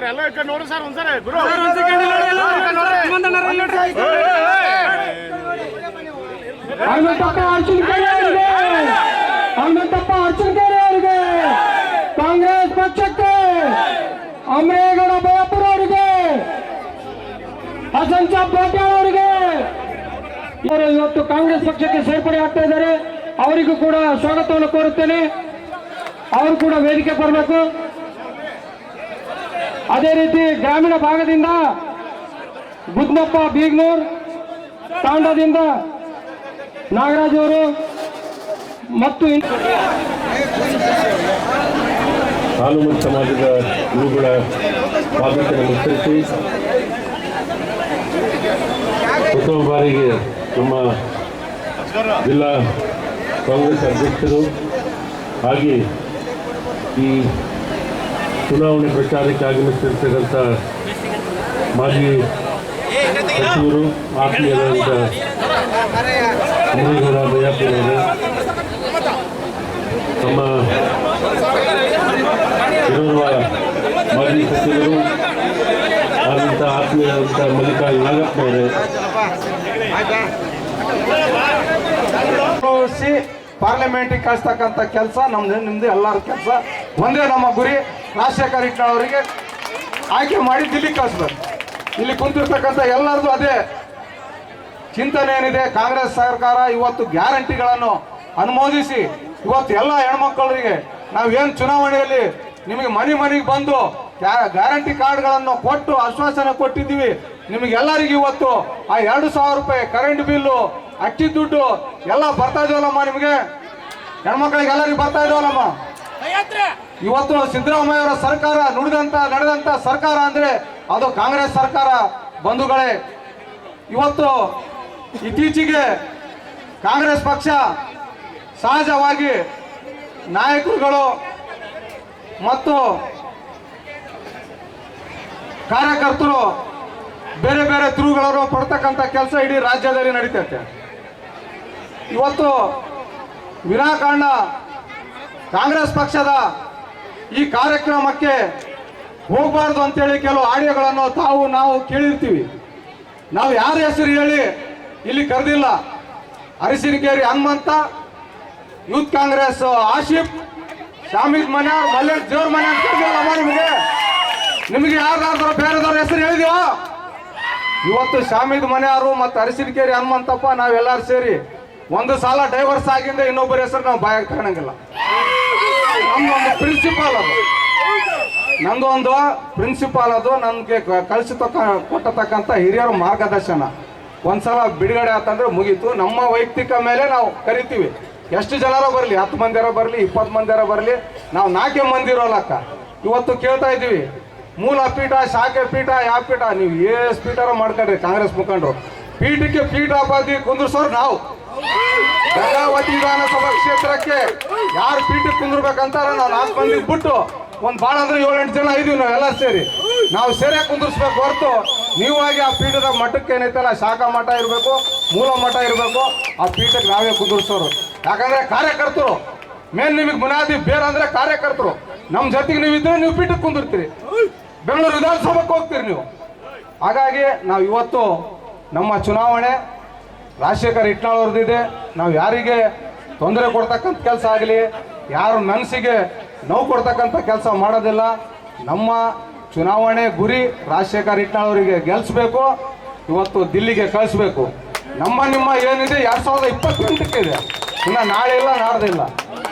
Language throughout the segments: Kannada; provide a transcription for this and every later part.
ಸರ್ ಎಲ್ಲ ಈ ಕಡೆ ನೋಡ್ರಿ ಸರ್ ಒಂದ್ಸರಿ ಗುರು ಹನುಮಂತಪ್ಪ ಅರ್ಜುನ್ ಕೆರೆ ಅವರಿಗೆ. ಹನುಮಂತಪ್ಪ ಅರ್ಜುನ್ ಕೆರೆ ಅವರಿಗೆ. ಕಾಂಗ್ರೆಸ್ ಪಕ್ಷಕ್ಕೆ ಅಮರೇಗೌಡ ಬಯಾಪುರ ಅವರಿಗೆ. ಹಸನ್ ಸಾಬ್ ಪಾಟೀಲ್ ಅವರಿಗೆ. ಇವರು ಇವತ್ತು ಕಾಂಗ್ರೆಸ್ ಪಕ್ಷಕ್ಕೆ ಸೇರ್ಪಡೆ ಆಗ್ತಾ ಇದ್ದಾರೆ. ಅವರಿಗೂ ಕೂಡ ಸ್ವಾಗತವನ್ನು ಕೋರುತ್ತೇನೆ. ಅವರು ಕೂಡ ವೇದಿಕೆ ಬರಬೇಕು. ಅದೇ ರೀತಿ ಗ್ರಾಮೀಣ ಭಾಗದಿಂದ ಬುದ್ನಪ್ಪ ಬೀಗ್ನೂರ್ ತಾಂಡದಿಂದ ನಾಗರಾಜ್ ಅವರು ಮತ್ತು ಹಾಲುಮತ ಸಮಾಜದ ಗುರುಗಳ ಪಾದಕ್ಕೆ ನಮಸ್ಕರಿಸಿ ಪ್ರಥಮ ಬಾರಿಗೆ ನಮ್ಮ ಜಿಲ್ಲಾ ಕಾಂಗ್ರೆಸ್ ಅಧ್ಯಕ್ಷರು ಹಾಗೆ ಈ ಚುನಾವಣೆ ಪ್ರಚಾರಕ್ಕೆ ಆಗಮಿಸಿರ್ತಕ್ಕಂಥ ಮಾಜಿ ಸಚಿವರು ಆತ್ಮೀಯರಾದಂಥ ತಮ್ಮ ಬಯ್ಯಪ್ಪನವರು ನಮ್ಮ ಇರುವ ಮಾಜಿ ಸಚಿವರು ಆದಂಥ ಆತ್ಮೀಯರಾದಂಥ ಮಲ್ಲಿಕಾರ್ಜುನ ನಾಗಪ್ಪನವರೇ ಪಾರ್ಲಿಮೆಂಟಿಗೆ ಕಳಿಸ್ತಕ್ಕಂಥ ಕೆಲಸ, ನಮ್ದು ನಿಮ್ದು ಎಲ್ಲರ ಕೆಲಸ. ಒಂದೇ ನಮ್ಮ ಗುರಿ ರಾಜಶೇಖರ್ ಇಟ್ನಾಳ್ ಅವರಿಗೆ ಆಯ್ಕೆ ಮಾಡಿ ದಿಲ್ಲಿ ಕಳಿಸ್ಬೇಕು. ಇಲ್ಲಿ ಕುಂತಿರ್ತಕ್ಕಂಥ ಎಲ್ಲರದು ಅದೇ ಚಿಂತನೆ ಏನಿದೆ, ಕಾಂಗ್ರೆಸ್ ಸರ್ಕಾರ ಇವತ್ತು ಗ್ಯಾರಂಟಿಗಳನ್ನು ಅನುಮೋದಿಸಿ ಇವತ್ತು ಎಲ್ಲ ಹೆಣ್ಮಕ್ಕಳಿಗೆ ನಾವೇನು ಚುನಾವಣೆಯಲ್ಲಿ ನಿಮಗೆ ಮನೆ ಮನೆಗೆ ಬಂದು ಗ್ಯಾರಂಟಿ ಕಾರ್ಡ್ಗಳನ್ನು ಕೊಟ್ಟು ಆಶ್ವಾಸನೆ ಕೊಟ್ಟಿದ್ದೀವಿ. ನಿಮಗೆಲ್ಲರಿಗೂ ಇವತ್ತು ಆ ಎರಡು ಸಾವಿರ ರೂಪಾಯಿ ಕರೆಂಟ್ ಬಿಲ್ಲು, ಅಕ್ಕಿ ದುಡ್ಡು ಎಲ್ಲ ಬರ್ತಾ ಇದೆಯಲ್ಲಮ್ಮ ನಿಮಗೆ? ಹೆಣ್ಮಕ್ಳಿಗೆ ಎಲ್ಲರಿಗೂ ಬರ್ತಾ ಇದೆಯಲ್ಲಮ್ಮ ಇವತ್ತು ಸಿದ್ದರಾಮಯ್ಯ ಅವರ ಸರ್ಕಾರ ನುಡಿದಂತ, ನಡೆದಂತ ಸರ್ಕಾರ ಅಂದ್ರೆ ಅದು ಕಾಂಗ್ರೆಸ್ ಸರ್ಕಾರ. ಬಂಧುಗಳೇ, ಇವತ್ತು ಇತ್ತೀಚೆಗೆ ಕಾಂಗ್ರೆಸ್ ಪಕ್ಷ ಸಹಜವಾಗಿ ನಾಯಕರುಗಳು ಮತ್ತು ಕಾರ್ಯಕರ್ತರು ಬೇರೆ ಬೇರೆ ತಿರುಗಳನ್ನು ಪಡ್ತಕ್ಕಂಥ ಕೆಲಸ ಇಡೀ ರಾಜ್ಯದಲ್ಲಿ ನಡೀತೈತೆ. ಇವತ್ತು ವಿನಾಕಾರಣ ಕಾಂಗ್ರೆಸ್ ಪಕ್ಷದ ಈ ಕಾರ್ಯಕ್ರಮಕ್ಕೆ ಹೋಗಬಾರ್ದು ಅಂತೇಳಿ ಕೆಲವು ಆಡಿಯೋಗಳನ್ನು ತಾವು ನಾವು ಕೇಳಿರ್ತೀವಿ. ನಾವು ಯಾರ ಹೆಸರು ಹೇಳಿ ಇಲ್ಲಿ ಕರೆದಿಲ್ಲ. ಅರಸಿನಕೇರಿ ಹನುಮಂತ, ಯೂತ್ ಕಾಂಗ್ರೆಸ್ ಆಶಿಫ್ ಶಾಮಿದ್ ಮನೆ ಮಲ್ಲೇಶ್ ದೇವ್ರ ಮನೆ ಅಂತ ನಿಮಗೆ? ನಿಮಗೆ ಯಾರ್ದಾದ್ರು ಬೇರೆದವ್ರ ಹೆಸರು ಹೇಳಿದೀವ? ಇವತ್ತು ಶಾಮಿದ್ ಮನೆಯವರು ಮತ್ತು ಅರಸಿನಕೇರಿ ಹನುಮಂತಪ್ಪ ನಾವೆಲ್ಲರೂ ಸೇರಿ ಒಂದು ಸಾಲ ಡೈವರ್ಸ್ ಆಗಿಂದ ಇನ್ನೊಬ್ಬರ ಹೆಸರು ನಾವು ಬಾಯಾಗ ತಗೊಳಂಗಿಲ್ಲ ನಮ್ದೊಂದು ಪ್ರಿನ್ಸಿಪಾಲ್ ಅದು. ನಂದೊಂದು ಪ್ರಿನ್ಸಿಪಾಲ್ ಅದು. ನನ್ಗೆ ಕಳಿಸತಕ್ಕ ಕೊಟ್ಟತಕ್ಕಂಥ ಹಿರಿಯರ ಮಾರ್ಗದರ್ಶನ. ಒಂದ್ಸಲ ಬಿಡುಗಡೆ ಆತಂದ್ರೆ ಮುಗೀತು. ನಮ್ಮ ವೈಯಕ್ತಿಕ ಮೇಲೆ ನಾವು ಕರಿತೀವಿ. ಎಷ್ಟು ಜನರ ಬರಲಿ, ಹತ್ತು ಮಂದಿರ ಬರಲಿ, ಇಪ್ಪತ್ತು ಮಂದಿರ ಬರಲಿ, ನಾವು ನಾಲ್ಕೇ ಮಂದಿ ಇರೋಲ್ಲಕ್ಕ ಇವತ್ತು ಕೇಳ್ತಾ ಇದ್ದೀವಿ. ಮೂಲ ಪೀಠ, ಶಾಖೆ ಪೀಠ, ಯಾವ ಪೀಠ? ನೀವು ಎಸ್ ಪೀಠರ ಮಾಡ್ಕೊಂಡ್ರಿ, ಕಾಂಗ್ರೆಸ್ ಮುಖಂಡರು. ಪೀಠಕ್ಕೆ ಪೀಠ ಬಾದಿ ಕುಂದ್ರಸೋರು ನಾವು. ಗಂಗಾವತಿ ವಿಧಾನಸಭಾ ಕ್ಷೇತ್ರಕ್ಕೆ ಯಾರು ಪೀಠಕ್ಕೆ ಕುಂದಿರ್ಬೇಕಂತಾರ ನಾವು ನಾಲ್ಕು ಮಂದಿ ಬಿಟ್ಟು ಒಂದ್ ಭಾಳ ಅಂದ್ರೆ ಏಳೆಂಟು ಜನ ಇದೀವಿ ಎಲ್ಲ ಸೇರಿ. ನಾವು ಸೇರಿಯಾಗಿ ಕುಂದಿರ್ಸ್ಬೇಕು ಹೊರತು ನೀವಾಗಿ ಆ ಪೀಠದ ಮಠಕ್ಕೆ ಏನೈತಲ್ಲ, ಶಾಖಾ ಮಠ ಇರಬೇಕು, ಮೂಲ ಮಠ ಇರಬೇಕು, ಆ ಪೀಠಕ್ಕೆ ನಾವೇ ಕುಂದಿರ್ಸೋರು. ಯಾಕಂದ್ರೆ ಕಾರ್ಯಕರ್ತರು ಮೇನ್ ನಿಮಗೆ ಬುನಾದಿ ಬೇರೆ ಅಂದ್ರೆ ಕಾರ್ಯಕರ್ತರು. ನಮ್ಮ ಜೊತೆಗೆ ನೀವು ಇದ್ರೆ ನೀವು ಪೀಠಕ್ಕೆ ಕುಂದಿರ್ತೀರಿ. ಬೆಂಗಳೂರು ವಿಧಾನಸಭೆಗೆ ಹೋಗ್ತೀರಿ ನೀವು. ಹಾಗಾಗಿ ನಾವು ಇವತ್ತು ನಮ್ಮ ಚುನಾವಣೆ ರಾಜಶೇಖರ್ ಇಟ್ನಾಳ್ ಅವ್ರದ್ದಿದೆ ನಾವು ಯಾರಿಗೆ ತೊಂದರೆ ಕೊಡ್ತಕ್ಕಂಥ ಕೆಲಸ ಆಗಲಿ, ಯಾರು ಮನಸ್ಸಿಗೆ ನೋವು ಕೊಡ್ತಕ್ಕಂಥ ಕೆಲಸ ಮಾಡೋದಿಲ್ಲ. ನಮ್ಮ ಚುನಾವಣೆ ಗುರಿ ರಾಜಶೇಖರ್ ಇಟ್ನಾಳ್ ಅವರಿಗೆ ಗೆಲ್ಲಿಸ್ಬೇಕು ಇವತ್ತು ದಿಲ್ಲಿಗೆ ಕಳಿಸ್ಬೇಕು. ನಮ್ಮ ನಿಮ್ಮ ಏನಿದೆ, ಎರಡು ಸಾವಿರದ ಇಪ್ಪತ್ತೆಂಟಕ್ಕೆ ಇದೆ. ಇನ್ನು ನಾಳೆ ಇಲ್ಲ ನಾಡ್ದಿಲ್ಲ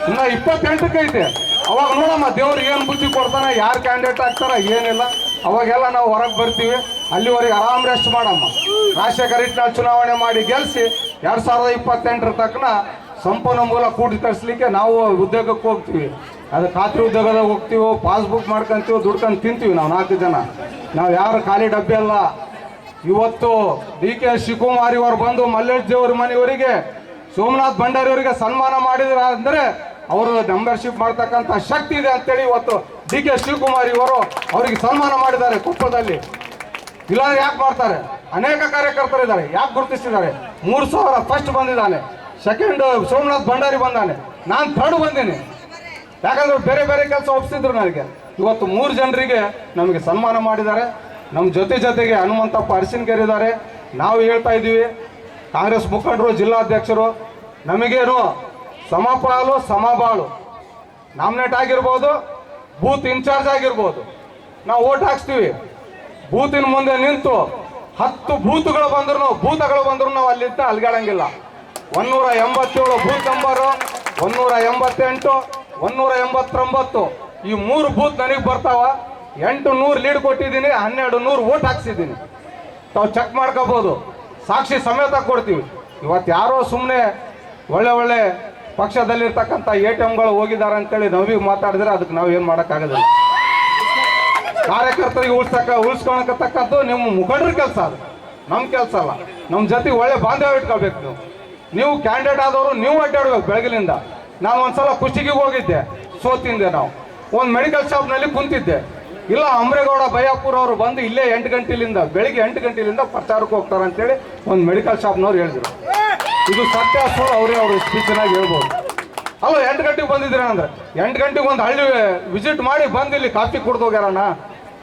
ಇನ್ನು ಇಪ್ಪತ್ತೆಂಟಕ್ಕೆ ಐತೆ. ಅವಾಗ ನೋಡಮ್ಮ, ದೇವ್ರಿಗೆ ಏನು ಬುದ್ಧಿ ಕೊಡ್ತಾನೆ, ಯಾರು ಕ್ಯಾಂಡಿಡೇಟ್ ಆಗ್ತಾರ, ಏನಿಲ್ಲ. ಅವಾಗೆಲ್ಲ ನಾವು ಹೊರಗೆ ಬರ್ತೀವಿ, ಅಲ್ಲಿವರೆಗೆ ಆರಾಮ್ ರೆಸ್ಟ್ ಮಾಡಮ್ಮ. ರಾಜಶೇಖರ್ ಇಟ್ನಾಳ್ ಚುನಾವಣೆ ಮಾಡಿ ಗೆಲ್ಲಿಸಿ ಎರಡು ಸಾವಿರದ ಇಪ್ಪತ್ತೆಂಟರ ತಕ್ಕನ ಸಂಪನ್ಮೂಲ ಕೂಡಿ ತರಿಸ್ಲಿಕ್ಕೆ ನಾವು ಉದ್ಯೋಗಕ್ಕೆ ಹೋಗ್ತೀವಿ. ಅದು ಖಾತ್ರಿ ಉದ್ಯೋಗದಾಗ ಹೋಗ್ತೀವಿ, ಪಾಸ್ಬುಕ್ ಮಾಡ್ಕೊಂತೀವಿ, ದುಡ್ಕೊಂಡು ತಿಂತೀವಿ ನಾವು ನಾಲ್ಕು ಜನ. ನಾವು ಯಾರು ಖಾಲಿ ಡಬ್ಬಿ ಅಲ್ಲ. ಇವತ್ತು ಡಿ ಕೆ ಶಿವಕುಮಾರ್ ಇವರು ಬಂದು ಮಲ್ಲೇಶ್ ದೇವ್ರ ಮನೆಯವರಿಗೆ, ಸೋಮನಾಥ್ ಭಂಡಾರಿ ಅವರಿಗೆ ಸನ್ಮಾನ ಮಾಡಿದ್ರ ಅಂದರೆ ಅವರು ಮೆಂಬರ್ಶಿಪ್ ಮಾಡ್ತಕ್ಕಂಥ ಶಕ್ತಿ ಇದೆ ಅಂತೇಳಿ ಇವತ್ತು ಡಿ ಕೆ ಶಿವಕುಮಾರ್ ಇವರು ಅವರಿಗೆ ಸನ್ಮಾನ ಮಾಡಿದ್ದಾರೆ ಕೊಪ್ಪದಲ್ಲಿ ಇಲ್ಲ ಯಾಕೆ ಮಾಡ್ತಾರೆ? ಅನೇಕ ಕಾರ್ಯಕರ್ತರು ಇದ್ದಾರೆ. ಯಾಕೆ ಗುರುತಿಸಿದ್ದಾರೆ ಮೂರು ಸಾವಿರ ಫಸ್ಟ್ ಬಂದಿದ್ದಾನೆ. ಸೆಕೆಂಡ್ ಸೋಮನಾಥ್ ಭಂಡಾರಿ ಬಂದಾನೆ. ನಾನು ಥರ್ಡ್ ಬಂದೀನಿ. ಯಾಕಂದ್ರೆ ಬೇರೆ ಬೇರೆ ಕೆಲಸ ಒಪ್ಪಿಸಿದ್ರು ನನಗೆ. ಇವತ್ತು ಮೂರು ಜನರಿಗೆ ನಮಗೆ ಸನ್ಮಾನ ಮಾಡಿದ್ದಾರೆ. ನಮ್ಮ ಜೊತೆ ಜೊತೆಗೆ ಹನುಮಂತಪ್ಪ ಇದ್ದಾರೆ. ನಾವು ಹೇಳ್ತಾ ಇದ್ದೀವಿ, ಕಾಂಗ್ರೆಸ್ ಮುಖಂಡರು, ಜಿಲ್ಲಾಧ್ಯಕ್ಷರು, ನಮಗೇನು, ಸಮಪಾಲು, ಸಮಬಾಳು. ನಾಮಿನೇಟ್ ಆಗಿರ್ಬೋದು ಬೂತ್ ಇನ್ಚಾರ್ಜ್ ಆಗಿರ್ಬೋದು. ನಾವು ಓಟ್ ಹಾಕ್ಸ್ತೀವಿ. ಬೂತಿನ ಮುಂದೆ ನಿಂತು ಹತ್ತು ಬೂತ್ಗಳು ಬಂದ್ರು ಭೂತಗಳು ಬಂದ್ರು ನಾವು ಅಲ್ಲಿಂದ ಅಲ್ಗಾಡಂಗಿಲ್ಲ. ಒನ್ನೂರ ಎಂಬತ್ತೇಳು ಬೂತ್ ನಂಬರು ಒನ್ನೂರ ಎಂಬತ್ತೆಂಟು ಒನ್ನೂರ ಎಂಬತ್ತೊಂಬತ್ತು. ಈ ಮೂರು ಬೂತ್ ನನಗೆ ಬರ್ತಾವ. ಎಂಟು ನೂರು ಲೀಡ್ ಕೊಟ್ಟಿದ್ದೀನಿ, ಹನ್ನೆರಡು ನೂರು ಓಟ್ ಹಾಕ್ಸಿದ್ದೀನಿ. ತಾವು ಚೆಕ್ ಮಾಡ್ಕೋಬೋದು. ಸಾಕ್ಷಿ ಸಮೇತ ಕೊಡ್ತೀವಿ. ಇವತ್ತು ಯಾರೋ ಸುಮ್ಮನೆ ಒಳ್ಳೆ ಒಳ್ಳೆ ಪಕ್ಷದಲ್ಲಿರ್ತಕ್ಕಂಥ ಎ ಟಿ ಎಮ್ಗಳು ಹೋಗಿದ್ದಾರೆ ಅಂತೇಳಿ ನಾವೀಗ ಮಾತಾಡಿದ್ರೆ ಅದಕ್ಕೆ ನಾವು ಏನು ಮಾಡೋಕ್ಕಾಗೋದಿಲ್ಲ. ಕಾರ್ಯಕರ್ತರಿಗೆ ಉಳಿಸ್ತಕ್ಕ ಉಳಿಸ್ಕೊಳಕತ್ತಕ್ಕದ್ದು ನಿಮ್ಮ ಮುಖಂಡರ ಕೆಲಸ ಅದು. ನಮ್ಮ ಕೆಲಸ ಅಲ್ಲ. ನಮ್ಮ ಜೊತೆ ಒಳ್ಳೆ ಬಾಂಧವ್ಯ ಇಟ್ಕೋಬೇಕು ನೀವು. ನೀವು ಕ್ಯಾಂಡಿಡೇಟ್ ಆದವರು ನೀವು ಅಡ್ಡಾಡ್ಬೇಕು ಬೆಳಗಿನಿಂದ ನಾನು ಒಂದ್ಸಲ ಕುಷ್ಟಿಗೆ ಹೋಗಿದ್ದೆ, ಸೋತಿಂದೆ ನಾವು. ಒಂದು ಮೆಡಿಕಲ್ ಶಾಪ್ನಲ್ಲಿ ಕುಂತಿದ್ದೆ. ಇಲ್ಲ, ಅಮ್ರೇಗೌಡ ಬಯ್ಯಾಪುರ ಅವರು ಬಂದು ಇಲ್ಲೇ ಎಂಟು ಗಂಟೆಲಿಂದ, ಬೆಳಿಗ್ಗೆ ಎಂಟು ಗಂಟೆಲಿಂದ ಪ್ರಚಾರಕ್ಕೆ ಹೋಗ್ತಾರೆ ಅಂತೇಳಿ ಒಂದು ಮೆಡಿಕಲ್ ಶಾಪ್ನವ್ರು ಹೇಳಿದ್ರು. ಇದು ಸತ್ಯ ಸೋಲ್ ಅವರೇ ಅವರು ಸ್ಪೀಚನಾಗಿ ಹೇಳ್ಬೋದು. ಅಲ್ಲ ಎಂಟು ಗಂಟೆಗೆ ಬಂದಿದ್ದೀರ ಅಂದ್ರೆ? ಎಂಟು ಗಂಟೆಗೆ ಒಂದು ಹಳ್ಳಿ ವಿಸಿಟ್ ಮಾಡಿ ಬಂದು ಇಲ್ಲಿ ಕಾಫಿ ಕುಡ್ದು ಹೋಗ್ಯಾರಣ್ಣ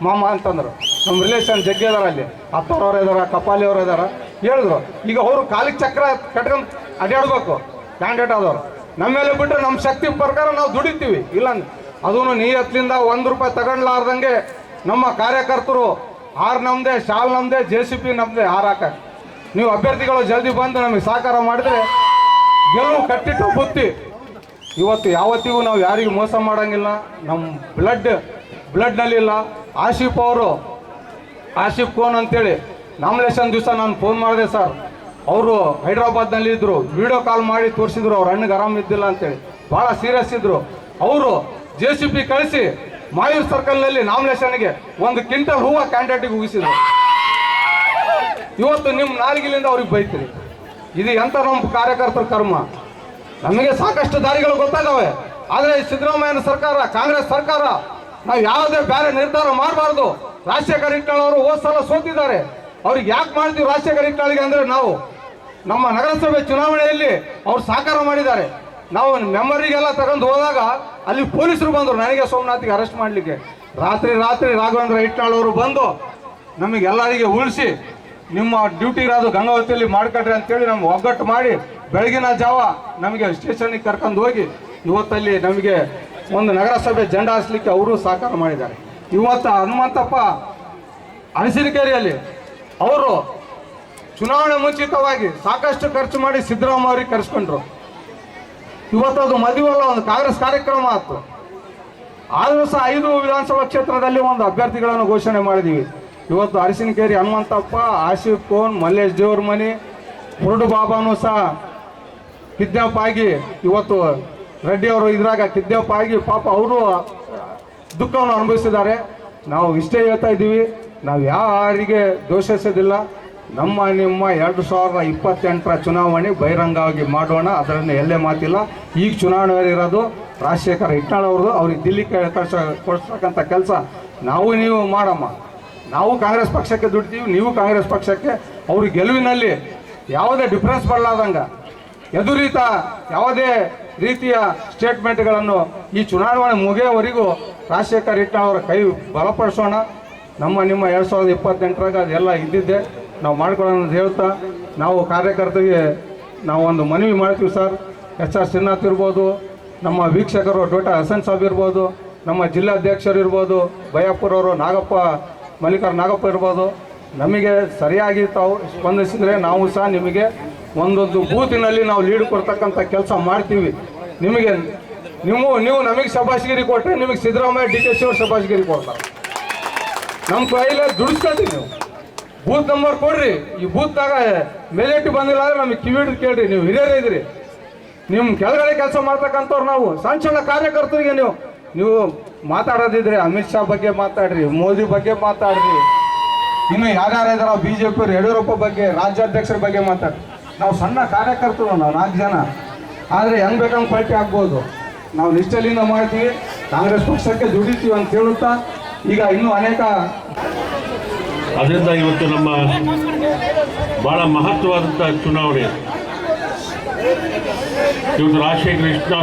ಮಾಮ ಅಂತಂದ್ರು. ನಮ್ಮ ರಿಲೇಷನ್ ಜಗ್ಗಿ ಅದಾರ ಅಲ್ಲಿ. ಅತ್ತವ್ರವ್ರು ಇದಾರ, ಕಪಾಲಿ ಅವ್ರು ಇದಾರ. ಹೇಳಿದ್ರು. ಈಗ ಅವರು ಕಾಲಿಗೆ ಚಕ್ರ ಕಟ್ಕೊಂಡು ಅಡ್ಡಾಡ್ಬೇಕು ಕ್ಯಾಂಡಿಡೇಟ್ ಆದವ್ರು. ಮೇಲೆ ಬಿಟ್ಟರೆ ನಮ್ಮ ಶಕ್ತಿ ಪ್ರಕಾರ ನಾವು ದುಡಿತೀವಿ. ಇಲ್ಲ ನೀ ನೀಯತ್ಲಿಂದ ಒಂದು ರೂಪಾಯಿ ತಗೊಂಡ್ಲಾರ್ದಂಗೆ ನಮ್ಮ ಕಾರ್ಯಕರ್ತರು ಆರ್ ನಮ್ದೆ, ಶಾಲ್ ನಮ್ದೆ ಜೆ ಸಿ ಪಿ ನಮ್ದೆ ಹಾರಾಕ ನೀವು ಅಭ್ಯರ್ಥಿಗಳು ಜಲ್ದಿ ಬಂದು ನಮಗೆ ಸಹಕಾರ ಮಾಡಿದ್ರೆ ಗೆಲುವು ಕಟ್ಟಿಟ್ಟು ಬುತ್ತಿ. ಇವತ್ತು ಯಾವತ್ತಿಗೂ ನಾವು ಯಾರಿಗೂ ಮೋಸ ಮಾಡೋಂಗಿಲ್ಲ. ನಮ್ಮ ಬ್ಲಡ್ ಬ್ಲಡ್ನಲ್ಲಿಲ್ಲ ಆಶಿಫ್ ಅವರು ಆಶಿಫ್ ಕೋನ್ ಅಂತೇಳಿ ನಾಮಿನೇಷನ್ ದಿವಸ ನಾನು ಫೋನ್ ಮಾಡಿದೆ ಸರ್. ಅವರು ಹೈದ್ರಾಬಾದ್ನಲ್ಲಿ ಇದ್ರು. ವಿಡಿಯೋ ಕಾಲ್ ಮಾಡಿ ತೋರಿಸಿದ್ರು. ಅವ್ರ ಹಣ್ಣಿಗೆ ಆರಾಮ ಇದ್ದಿಲ್ಲ ಅಂತೇಳಿ. ಭಾಳ ಸೀರಿಯಸ್ ಇದ್ದರು ಅವರು ಜೆ ಸಿ ಪಿ ಕಳಿಸಿ ಮಾಯೂರ್ ಸರ್ಕಲ್ನಲ್ಲಿ ನಾಮಿನೇಷನ್ಗೆ ಒಂದು ಕ್ವಿಂಟಲ್ ಹೂವು ಕ್ಯಾಂಡಿಡೇಟಿಗೆ ಮುಗಿಸಿದ್ರು ಇವತ್ತು ನಿಮ್ಮ ನಾಲಿಗಿಲಿಂದ ಅವ್ರಿಗೆ ಬೈತೀರಿ. ಇದು ಎಂತ ನಮ್ಮ ಕಾರ್ಯಕರ್ತರ ಕರ್ಮ? ನಮಗೆ ಸಾಕಷ್ಟು ದಾರಿಗಳು ಗೊತ್ತಾಗವೆ. ಆದರೆ ಸಿದ್ದರಾಮಯ್ಯನ ಸರ್ಕಾರ, ಕಾಂಗ್ರೆಸ್ ಸರ್ಕಾರ, ನಾವು ಯಾವುದೇ ಬೇರೆ ನಿರ್ಧಾರ ಮಾಡಬಾರ್ದು. ರಾಜಶೇಖರ್ ಇಟ್ಟಾಳ್ ಹೋದ ಸಲ ಸೋತಿದ್ದಾರೆ. ಅವ್ರಿಗೆ ಯಾಕೆ ಮಾಡ್ತೀವಿ ರಾಜಶೇಖರ್ ಇಟ್ಟಾಳಿಗೆ ಅಂದರೆ ನಾವು? ನಮ್ಮ ನಗರಸಭೆ ಚುನಾವಣೆಯಲ್ಲಿ ಅವ್ರು ಸಹಕಾರ ಮಾಡಿದ್ದಾರೆ. ನಾವು ಮೆಮರಿಗೆಲ್ಲ ತಗೊಂಡು ಹೋದಾಗ ಅಲ್ಲಿ ಪೊಲೀಸರು ಬಂದರು. ನನಗೆ ಸೋಮನಾಥಿಗೆ ಅರೆಸ್ಟ್ ಮಾಡಲಿಕ್ಕೆ. ರಾತ್ರಿ ರಾತ್ರಿ ರಾಘವೇಂದ್ರ ಇಟ್ಟಾಳ್ ಅವರು ಬಂದು ನಮಗೆಲ್ಲರಿಗೆ ಉಳಿಸಿ ನಿಮ್ಮ ಡ್ಯೂಟಿ ಇರೋದು ಗಂಗಾವತಿಯಲ್ಲಿ ಮಾಡ್ಕೊಡ್ರಿ ಅಂತೇಳಿ ನಮ್ಗೆ ಒಗ್ಗಟ್ಟು ಮಾಡಿ ಬೆಳಗಿನ ಜಾವ ನಮಗೆ ಸ್ಟೇಷನ್ಗೆ ಕರ್ಕೊಂಡು ಹೋಗಿ ಇವತ್ತಲ್ಲಿ ನಮಗೆ ಒಂದು ನಗರಸಭೆ ಜಂಡ ಹಾಸ್ಲಿಕ್ಕೆ ಅವರು ಸಹಕಾರ ಮಾಡಿದ್ದಾರೆ. ಇವತ್ತು ಹನುಮಂತಪ್ಪ ಅಣಸಿನಕೇರಿಯಲ್ಲಿ ಅವರು ಚುನಾವಣೆ ಮುಂಚಿತವಾಗಿ ಸಾಕಷ್ಟು ಖರ್ಚು ಮಾಡಿ ಸಿದ್ದರಾಮಯ್ಯ ಅವ್ರಿಗೆ ಕರೆಸ್ಕೊಂಡ್ರು. ಇವತ್ತು ಅದು ಮದುವೆಲ್ಲ ಒಂದು ಕಾಂಗ್ರೆಸ್ ಕಾರ್ಯಕ್ರಮ ಆಯ್ತು. ಆದರೂ ಸಹ ಐದು ವಿಧಾನಸಭಾ ಕ್ಷೇತ್ರದಲ್ಲಿ ಒಂದು ಅಭ್ಯರ್ಥಿಗಳನ್ನು ಘೋಷಣೆ ಮಾಡಿದ್ದೀವಿ ಇವತ್ತು ಅರಸಿನಕೇರಿ ಹನುಮಂತಪ್ಪ, ಆಶಿಫ್ ಕೋನ್, ಮಲ್ಲೇಶ್ ದೇವ್ರ ಮನಿ ಮುರುಡು ಬಾಬಾನು ಸಹ ಕಿದ್ನಪ್ ಆಗಿ ಇವತ್ತು ರೆಡ್ಡಿ ಅವರು ಇದ್ರಾಗ ಕಿದ್ನಪ್ ಆಗಿ ಪಾಪ ಅವರು ದುಃಖವನ್ನು ಅನುಭವಿಸಿದ್ದಾರೆ. ನಾವು ಇಷ್ಟೇ ಹೇಳ್ತಾ ಇದ್ದೀವಿ, ನಾವು ಯಾರಿಗೆ ದೋಷಿಸೋದಿಲ್ಲ ನಮ್ಮ ನಿಮ್ಮ ಎರಡು ಸಾವಿರದ ಇಪ್ಪತ್ತೆಂಟರ ಚುನಾವಣೆ ಬಹಿರಂಗವಾಗಿ ಮಾಡೋಣ, ಅದರಲ್ಲಿ ಎಲ್ಲೇ ಮಾತಿಲ್ಲ. ಈಗ ಚುನಾವಣೆ ಇರೋದು ರಾಜಶೇಖರ್ ಇಟ್ನಾಳ್ ಅವ್ರದ್ದು, ಅವ್ರಿಗೆ ದಿಲ್ಲಿ ಕಳ್ಸ ಕೆಲಸ ನಾವು ನೀವು ಮಾಡಮ್ಮ. ನಾವು ಕಾಂಗ್ರೆಸ್ ಪಕ್ಷಕ್ಕೆ ದುಡಿತೀವಿ, ನೀವು ಕಾಂಗ್ರೆಸ್ ಪಕ್ಷಕ್ಕೆ. ಅವ್ರ ಗೆಲುವಿನಲ್ಲಿ ಯಾವುದೇ ಡಿಫ್ರೆನ್ಸ್ ಬರಲಾದಂಗೆ ಎದುರಿತ ಯಾವುದೇ ರೀತಿಯ ಸ್ಟೇಟ್ಮೆಂಟ್ಗಳನ್ನು ಈ ಚುನಾವಣೆ ಮುಗಿಯೋವರೆಗೂ ರಾಜಶೇಖರ್ ಅವರ ಕೈ ಬಲಪಡಿಸೋಣ. ನಮ್ಮ ನಿಮ್ಮ ಎರಡು ಸಾವಿರದ ಇಪ್ಪತ್ತೆಂಟರಾಗ ಅದೆಲ್ಲ ಇದ್ದಿದ್ದೆ. ನಾವು ಮಾಡ್ಕೊಳ್ಳೋಣ ಅಂತ ಹೇಳ್ತಾ, ನಾವು ಕಾರ್ಯಕರ್ತರಿಗೆ ನಾವು ಒಂದು ಮನವಿ ಮಾಡ್ತೀವಿ ಸರ್. ಎಚ್ ಆರ್ ಸಿನ್ನಾಥ್ ಇರ್ಬೋದು, ನಮ್ಮ ವೀಕ್ಷಕರು ಡೋಟಾ ಹಸನ್ ಸಾಬ್ ಇರ್ಬೋದು, ನಮ್ಮ ಜಿಲ್ಲಾಧ್ಯಕ್ಷರು ಇರ್ಬೋದು, ಬಯಾಪುರವರು ನಾಗಪ್ಪ ಮಲ್ಲಿಕಾರ್ ನಾಗಪ್ಪ ಇರ್ಬೋದು, ನಮಗೆ ಸರಿಯಾಗಿ ತಾವು ಸ್ಪಂದಿಸಿದರೆ ನಾವು ಸಹ ನಿಮಗೆ ಒಂದೊಂದು ಬೂತಿನಲ್ಲಿ ನಾವು ಲೀಡ್ ಕೊಡ್ತಕ್ಕಂಥ ಕೆಲಸ ಮಾಡ್ತೀವಿ. ನಿಮಗೆ ನೀವು ನೀವು ನಮಗೆ ಶಬಾಷ್ಗಿರಿ ಕೊಟ್ಟರೆ ನಿಮಗೆ ಸಿದ್ದರಾಮಯ್ಯ, ಡಿ ಕೆ ಶಿವರು ಶಬಾಷ್ಗಿರಿ ಕೊಡ್ತಾರೆ. ನಮ್ಮ ಕೈಲೇ ದುಡಿಸ್ಕೊಳ್ತೀವಿ ನೀವು. ಬೂತ್ ನಂಬರ್ ಕೊಡ್ರಿ. ಈ ಬೂತ್ನಾಗ ಮೇಲೆಟ್ಟು ಬಂದಿಲ್ಲ ಅಂದ್ರೆ ನಮಗೆ ಕಿವಿಡ್ ಕೇಳ್ರಿ. ನೀವು ಹಿರಿಯರೇ ಇದ್ರಿ ನಿಮ್ಮ ಕೆಳಗಡೆ ಕೆಲಸ ಮಾಡ್ತಕ್ಕಂಥವ್ರು ನಾವು. ಸಣ್ಣ ಸಣ್ಣ ಕಾರ್ಯಕರ್ತರಿಗೆ ನೀವು ನೀವು ಮಾತಾಡೋದಿದ್ರೆ ಅಮಿತ್ ಶಾ ಬಗ್ಗೆ ಮಾತಾಡ್ರಿ, ಮೋದಿ ಬಗ್ಗೆ ಮಾತಾಡ್ರಿ. ಇನ್ನು ಯಾರ್ಯಾರ ಇದಾರ ಬಿ ಜೆ ಪಿ ಯಡಿಯೂರಪ್ಪ ಬಗ್ಗೆ, ರಾಜ್ಯಾಧ್ಯಕ್ಷರ ಬಗ್ಗೆ ಮಾತಾಡ್ರಿ. ನಾವು ಸಣ್ಣ ಕಾರ್ಯಕರ್ತರು ನಾವು ನಾಲ್ಕು ಜನ. ಆದರೆ ಹೆಂಗ್ ಬೇಕಂಗೆ ಪಾರ್ಟಿ ಆಗ್ಬೋದು. ನಾವು ನಿಷ್ಠಲಿಂದ ಮಾಡ್ತೀವಿ, ಕಾಂಗ್ರೆಸ್ ಪಕ್ಷಕ್ಕೆ ದುಡಿತೀವಿ ಅಂತ ಹೇಳುತ್ತಾ, ಈಗ ಇನ್ನೂ ಅನೇಕ ಅದರಿಂದ ಇವತ್ತು ನಮ್ಮ ಬಹಳ ಮಹತ್ವವಾದಂಥ ಚುನಾವಣೆ. ಇವತ್ತು ರಾಜಶೇಖರ ಕೃಷ್ಣ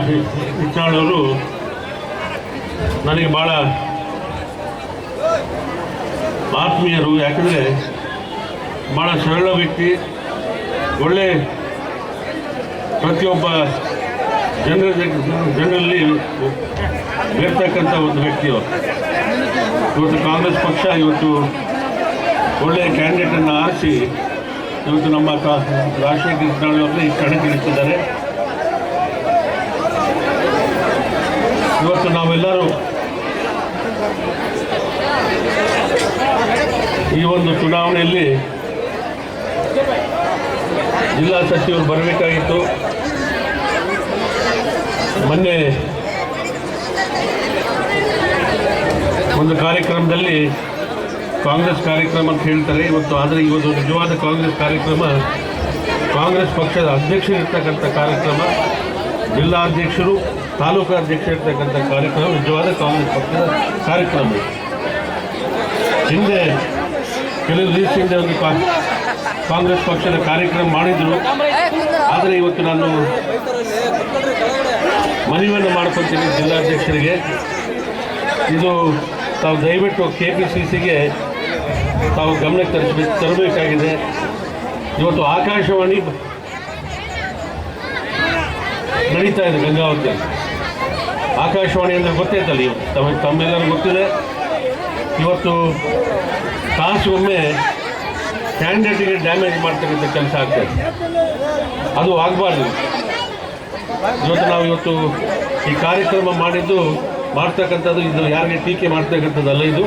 ಕೃಷ್ಣಾಳವರು ನನಗೆ ಭಾಳ ಆತ್ಮೀಯರು, ಯಾಕಂದರೆ ಭಾಳ ಸರಳ ವ್ಯಕ್ತಿ, ಒಳ್ಳೆ ಪ್ರತಿಯೊಬ್ಬ ಜನರ ಜನರಲ್ಲಿ ಬೇರ್ತಕ್ಕಂಥ ಒಂದು ವ್ಯಕ್ತಿ ಇವತ್ತು ಕಾಂಗ್ರೆಸ್ ಪಕ್ಷ ಇವತ್ತು ಒಳ್ಳೆಯ ಕ್ಯಾಂಡಿಡೇಟನ್ನು ಆರಿಸಿ ಇವತ್ತು ನಮ್ಮ ರಾಷ್ಟ್ರೀಯ ಕೃಷ್ಣಾಳವ್ರನ್ನ ಈ ಕಣಕ್ಕಿಳಿಸಿದ್ದಾರೆ ಇವತ್ತು ನಾವೆಲ್ಲರೂ ಈ ಒಂದು ಚುನಾವಣೆಯಲ್ಲಿ ಜಿಲ್ಲಾ ಸಚಿವರು ಬರಬೇಕಾಗಿತ್ತು. ಮೊನ್ನೆ ಒಂದು ಕಾರ್ಯಕ್ರಮದಲ್ಲಿ ಕಾಂಗ್ರೆಸ್ ಕಾರ್ಯಕ್ರಮ ಅಂತ ಹೇಳ್ತಾರೆ. ಇವತ್ತು ಆದರೆ ಇವತ್ತು ನಿಜವಾದ ಕಾಂಗ್ರೆಸ್ ಕಾರ್ಯಕ್ರಮ ಕಾಂಗ್ರೆಸ್ ಪಕ್ಷದ ಅಧ್ಯಕ್ಷರಿರ್ತಕ್ಕಂಥ ಕಾರ್ಯಕ್ರಮ. ಜಿಲ್ಲಾಧ್ಯಕ್ಷರು ತಾಲೂಕು ಅಧ್ಯಕ್ಷರಿರ್ತಕ್ಕಂಥ ಕಾರ್ಯಕ್ರಮ, ನಿಜವಾದ ಕಾಂಗ್ರೆಸ್ ಪಕ್ಷದ ಕಾರ್ಯಕ್ರಮ. ಹಿಂದೆ ಕೆಲವು ದಿವಸ ಹಿಂದೆ ಒಂದು ಕಾಂಗ್ರೆಸ್ ಪಕ್ಷದ ಕಾರ್ಯಕ್ರಮ ಮಾಡಿದ್ರು. ಆದರೆ ಇವತ್ತು ನಾನು ಮನವಿಯನ್ನು ಮಾಡ್ಕೊತೀನಿ ಜಿಲ್ಲಾಧ್ಯಕ್ಷರಿಗೆ. ಇದು ತಾವು ದಯವಿಟ್ಟು ಕೆ ಪಿ ಸಿ ಸಿಗೆ ತಾವು ಗಮನಕ್ಕೆ ತರಬೇಕಾಗಿದೆ. ಇವತ್ತು ಆಕಾಶವಾಣಿ ನಡೀತಾ ಇದೆ ಗಂಗಾವತಿ. ಆಕಾಶವಾಣಿ ಅಂದರೆ ಗೊತ್ತೈತಲ್ಲ ಇವು ತಮ್ಮ ತಮ್ಮೆಲ್ಲರೂ ಗೊತ್ತಿದೆ. ಇವತ್ತು ತಾಸಿಗೊಮ್ಮೆ ಕ್ಯಾಂಡಿಡೇಟಿಗೆ ಡ್ಯಾಮೇಜ್ ಮಾಡ್ತಕ್ಕಂಥ ಕೆಲಸ ಆಗ್ತದೆ ಅದು ಆಗಬಾರ್ದು. ಇವತ್ತು ನಾವು ಇವತ್ತು ಈ ಕಾರ್ಯಕ್ರಮ ಮಾಡಿದ್ದು, ಮಾಡ್ತಕ್ಕಂಥದ್ದು ಇದು ಯಾರಿಗೆ ಟೀಕೆ ಮಾಡ್ತಕ್ಕಂಥದ್ದಲ್ಲ ಇದು.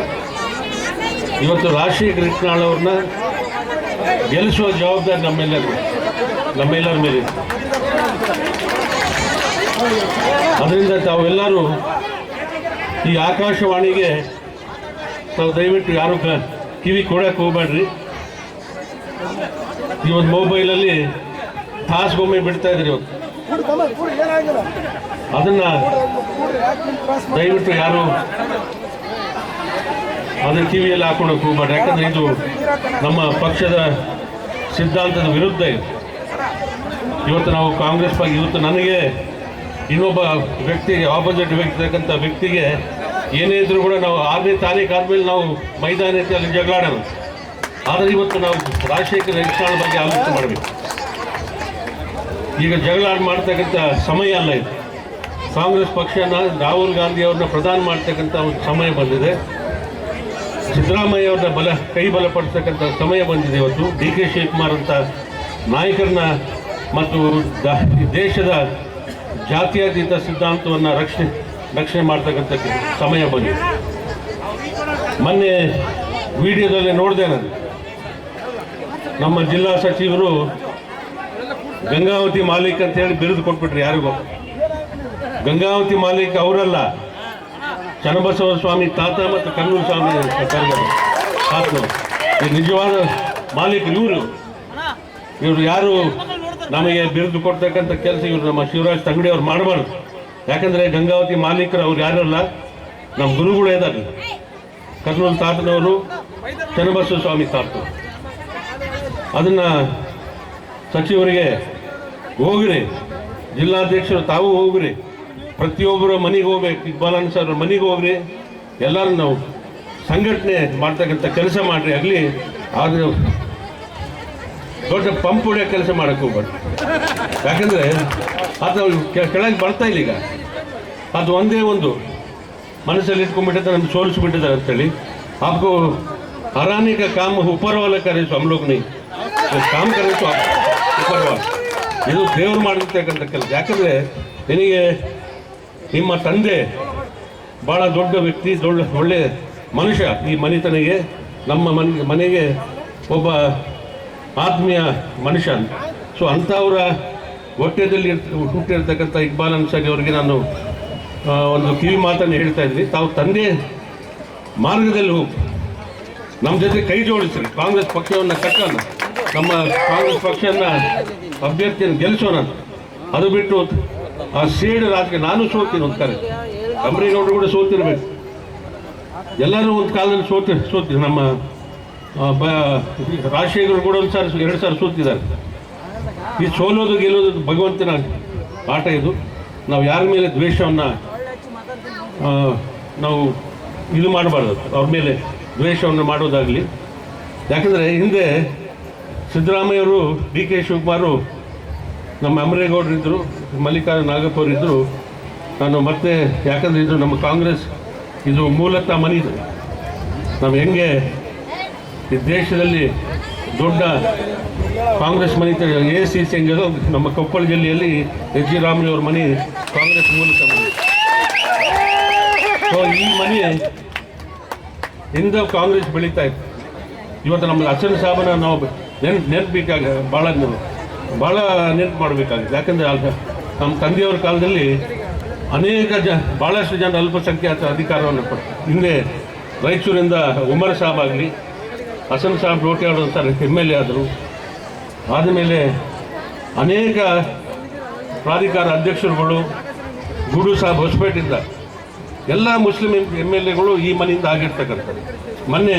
ಇವತ್ತು ರಾಷ್ಟ್ರೀಯ ಕೃಷ್ಣಾಳ್ ಅವ್ರನ್ನ ಗೆಲ್ಲಿಸುವ ಜವಾಬ್ದಾರಿ ನಮ್ಮೆಲ್ಲರಿಗೂ. ನಮ್ಮೆಲ್ಲರ ಮೇಲೆ. ಅದರಿಂದ ತಾವೆಲ್ಲರೂ ಈ ಆಕಾಶವಾಣಿಗೆ ತಾವು ದಯವಿಟ್ಟು ಯಾರು ಕಿವಿ ಕೊಡಕ್ಕೆ ಹೋಗ್ಬೇಡ್ರಿ. ಇವತ್ತು ಮೊಬೈಲಲ್ಲಿ ತಾಸ್ಗೊಮ್ಮೆ ಬಿಡ್ತಾ ಇದ್ರಿ ಇವತ್ತು ಅದನ್ನ ದಯವಿಟ್ಟು ಯಾರು ಅದನ್ನ ಕಿವಿಯಲ್ಲಿ ಹಾಕೊಳಕ್ಕೆ ಹೋಗ್ಬೇಡ್ರಿ. ಯಾಕಂದ್ರೆ ಇದು ನಮ್ಮ ಪಕ್ಷದ ಸಿದ್ಧಾಂತದ ವಿರುದ್ಧ ಇದು. ಇವತ್ತು ನಾವು ಕಾಂಗ್ರೆಸ್ ಬಗ್ಗೆ ಇವತ್ತು ನನಗೆ ಇನ್ನೊಬ್ಬ ವ್ಯಕ್ತಿಗೆ ಆಪೋಸಿಟ್ ವ್ಯಕ್ತಿ ಇರ್ತಕ್ಕಂಥ ವ್ಯಕ್ತಿಗೆ ಏನೇ ಇದ್ರೂ ಕೂಡ ನಾವು ಆರನೇ ತಾರೀಕು ಆದಮೇಲೆ ನಾವು ಮೈದಾನ ಮೈದಾನದಲ್ಲಿ ಜಗಳಾಡೋದು. ಆದರೆ ಇವತ್ತು ನಾವು ರಾಜಶೇಖರ ಯಕ್ಷಾಳ ಬಗ್ಗೆ ಆಲೋಚನೆ ಮಾಡಬೇಕು. ಈಗ ಜಗಳ ಮಾಡ್ತಕ್ಕಂಥ ಸಮಯ ಅಲ್ಲ ಇದು. ಕಾಂಗ್ರೆಸ್ ಪಕ್ಷನ ರಾಹುಲ್ ಗಾಂಧಿ ಅವ್ರನ್ನ ಪ್ರಧಾನ ಮಾಡ್ತಕ್ಕಂಥ ಒಂದು ಸಮಯ ಬಂದಿದೆ. ಸಿದ್ದರಾಮಯ್ಯ ಅವ್ರನ್ನ ಬಲ, ಕೈ ಬಲಪಡಿಸ್ತಕ್ಕಂಥ ಸಮಯ ಬಂದಿದೆ ಇವತ್ತು. ಡಿ ಕೆ ಶಿವಕುಮಾರ್ ಅಂತ ನಾಯಕರನ್ನ ಮತ್ತು ದೇಶದ ಜಾತ್ಯತೀತ ಸಿದ್ಧಾಂತವನ್ನು ರಕ್ಷಣೆ ರಕ್ಷಣೆ ಮಾಡ್ತಕ್ಕಂಥ ಸಮಯ ಬಂದಿದೆ. ಮೊನ್ನೆ ವಿಡಿಯೋದಲ್ಲಿ ನೋಡಿದೆ ನಾನು. ನಮ್ಮ ಜಿಲ್ಲಾ ಸಚಿವರು ಗಂಗಾವತಿ ಮಾಲೀಕ್ ಅಂತ ಹೇಳಿ ಬಿರುದು ಕೊಟ್ಬಿಟ್ರಿ ಯಾರಿಗೋ. ಗಂಗಾವತಿ ಮಾಲೀಕ್ ಅವರಲ್ಲ, ಚನ್ನಬಸವ ಸ್ವಾಮಿ ತಾತ ಮತ್ತು ಕಣ್ಣೂರು ಸ್ವಾಮಿ ಈ ನಿಜವಾದ ಮಾಲೀಕರು ಇವರು. ಇವರು ಯಾರು ನಮಗೆ ಬಿರುದು ಕೊಡ್ತಕ್ಕಂಥ ಕೆಲಸ ಇವರು ನಮ್ಮ ಶಿವರಾಜ್ ತಂಗಡಿ ಅವ್ರು ಮಾಡಬಾರ್ದು. ಯಾಕಂದರೆ ಗಂಗಾವತಿ ಮಾಲೀಕರು ಅವ್ರು ಯಾರಲ್ಲ, ನಮ್ಮ ಗುರುಗಳು ಇದ್ದಾರೆ. ಕರ್ನೂಲ್ ತಾತನವರು ಚನ್ನಬಸವ ಸ್ವಾಮಿ ತಾತ ಅದನ್ನು ಸಚಿವರಿಗೆ ಹೋಗ್ರಿ. ಜಿಲ್ಲಾಧ್ಯಕ್ಷರು ತಾವು ಹೋಗ್ರಿ. ಪ್ರತಿಯೊಬ್ಬರ ಮನೆಗೆ ಹೋಗ್ಬೇಕು ಇಕ್ಬಾಲಾನ್ ಸರ್ ಮನೆಗೆ ಹೋಗ್ರಿ. ಎಲ್ಲರೂ ನಾವು ಸಂಘಟನೆ ಮಾಡ್ತಕ್ಕಂಥ ಕೆಲಸ ಮಾಡ್ರಿ ಆಗಲಿ. ಆದರೆ ದೊಡ್ಡ ಪಂಪ್ ಹೊಡೆಯೋ ಕೆಲಸ ಮಾಡಕ್ಕೆ ಹೋಗ್ಬಾರ್ದು. ಯಾಕಂದರೆ ಅದು ಕೆಳಗೆ ಬರ್ತಾ ಇಲ್ಲ ಈಗ. ಅದು ಒಂದೇ ಒಂದು. ಮನಸ್ಸಲ್ಲಿ ಇಟ್ಕೊಂಡ್ಬಿಟ್ಟಿದ್ದ ನಮ್ಗೆ ಸೋಲಿಸ್ಬಿಟ್ಟಿದ್ದಾರೆ ಅಂತೇಳಿ. ಹಾಗೂ ಅರಾನಿಕ ಕಾಮ ಉಪರವಾಲ ಕರೆಯಿಸು ಕಾಮ ಕರೆಯಿಸು ಉಪರವಾಲ. ಇದು ದೇವರು ಮಾಡಿರ್ತಕ್ಕಂಥ ಕೆಲಸ. ಯಾಕಂದರೆ ನಿನಗೆ ನಿಮ್ಮ ತಂದೆ ಭಾಳ ದೊಡ್ಡ ವ್ಯಕ್ತಿ, ದೊಡ್ಡ ಒಳ್ಳೆ ಮನುಷ್ಯ. ಈ ಮನೆತನಿಗೆ ನಮ್ಮ ಮನೆಗೆ ಮನೆಗೆ ಒಬ್ಬ ಆತ್ಮೀಯ ಮನುಷ್ಯ ಸೊ ಅಂಥವರ ಹೊಟ್ಟೆದಲ್ಲಿ ಹುಟ್ಟಿರ್ತಕ್ಕಂಥ ಇಕ್ಬಾಲ್ ಅನ್ಸಾರಿ ಅವರಿಗೆ ನಾನು ಒಂದು ಕಿವಿ ಮಾತನ್ನು ಹೇಳ್ತಾ ಇದ್ವಿ ತಾವು ತಂದೆ ಮಾರ್ಗದಲ್ಲಿ ಹೋಗಿ. ನಮ್ಮ ಜೊತೆ ಕೈ ಜೋಡಿಸ್ರಿ. ಕಾಂಗ್ರೆಸ್ ಪಕ್ಷವನ್ನು ಕಟ್ಟೋಣ. ನಮ್ಮ ಕಾಂಗ್ರೆಸ್ ಪಕ್ಷವನ್ನು ಅಭ್ಯರ್ಥಿಯನ್ನು ಗೆಲ್ಲಿಸೋಣ. ಅದು ಬಿಟ್ಟು ಆ ಸೇಡು ರಾಜಕೀಯ ನಾನು ಸೋತೀನಿ ಒಂದು ಕರೆ. ಅಂಬರೀಗೌಡರು ಕೂಡ ಸೋತಿರ್ಬೇಕು. ಎಲ್ಲರೂ ಒಂದು ಕಾಲದಲ್ಲಿ ಸೋತಿ ಸೋತಿ ನಮ್ಮ ಬ ರಾಜಶೇಖರ್ ಕೂಡ ಒಂದು ಸಾರಿ ಎರಡು ಸಾರಿ ಸೋತಿದ್ದಾರೆ. ಈ ಸೋಲೋದು ಗೆಲ್ಲೋದು ಭಗವಂತನ ಆಟ ಇದು. ನಾವು ಯಾರ ಮೇಲೆ ದ್ವೇಷವನ್ನು ನಾವು ಇದು ಮಾಡಬಾರ್ದು. ಅವ್ರ ಮೇಲೆ ದ್ವೇಷವನ್ನು ಮಾಡೋದಾಗಲಿ. ಯಾಕಂದರೆ ಹಿಂದೆ ಸಿದ್ದರಾಮಯ್ಯವರು ಡಿ ಕೆ ಶಿವಕುಮಾರು ನಮ್ಮ ಅಮರೇಗೌಡರಿದ್ದರು ಮಲ್ಲಿಕಾರ್ಜುನ ನಾಗಪ್ಪರು ಇದ್ದರು ನಾನು ಮತ್ತೆ ಯಾಕಂದರೆ ಇದು ನಮ್ಮ ಕಾಂಗ್ರೆಸ್, ಇದು ಮೂಲತಃ ಮನಿ ನಾವು ಹೆಂಗೆ ಈ ದೇಶದಲ್ಲಿ ದೊಡ್ಡ ಕಾಂಗ್ರೆಸ್ ಮನೆ ಎ ಸಿ ಸಿ ಹೆಂಗೆ ನಮ್ಮ ಕೊಪ್ಪಳ ಜಿಲ್ಲೆಯಲ್ಲಿ ಎಚ್ ಜಿ ರಾಮಯ್ಯವ್ರ ಮನೆ ಕಾಂಗ್ರೆಸ್ ಮೂಲಕ ಮನೆ ಸೊ ಈ ಮನೆ ಹಿಂದೆ ಕಾಂಗ್ರೆಸ್ ಬೆಳೀತಾ ಇತ್ತು. ಇವತ್ತು ನಮ್ಮ ಅಚ್ಚನ ಸಾಬನ ನಾವು ನೆನ್ ನೆನಪಿಕಾಗ ಭಾಳ ಭಾಳ ನೆನಪು ಮಾಡಬೇಕಾಗಿದೆ ಯಾಕಂದರೆ ನಮ್ಮ ತಂದೆಯವ್ರ ಕಾಲದಲ್ಲಿ ಅನೇಕ ಜ ಭಾಳಷ್ಟು ಜನ ಅಲ್ಪಸಂಖ್ಯಾತ ಅಧಿಕಾರವನ್ನು ಹಿಂದೆ ರಾಯಚೂರಿಂದ ಉಮರ್ ಸಾಬ್ ಆಗಲಿ ಹಸನ್ ಸಾಬ್ ರೋಟಿಯಾಡು ಅಂತಾರೆ ಎಂ ಎಲ್ ಎ ಆದರು. ಆದಮೇಲೆ ಅನೇಕ ಪ್ರಾಧಿಕಾರ ಅಧ್ಯಕ್ಷರುಗಳು, ಗುಡು ಸಾಬ್ ಹೊಸಪೇಟಿಂದ ಎಲ್ಲ ಮುಸ್ಲಿಂ ಎಂ ಎಲ್ ಎಗಳು ಈ ಮನೆಯಿಂದ ಆಗಿರ್ತಕ್ಕಂಥದ್ದು. ಮೊನ್ನೆ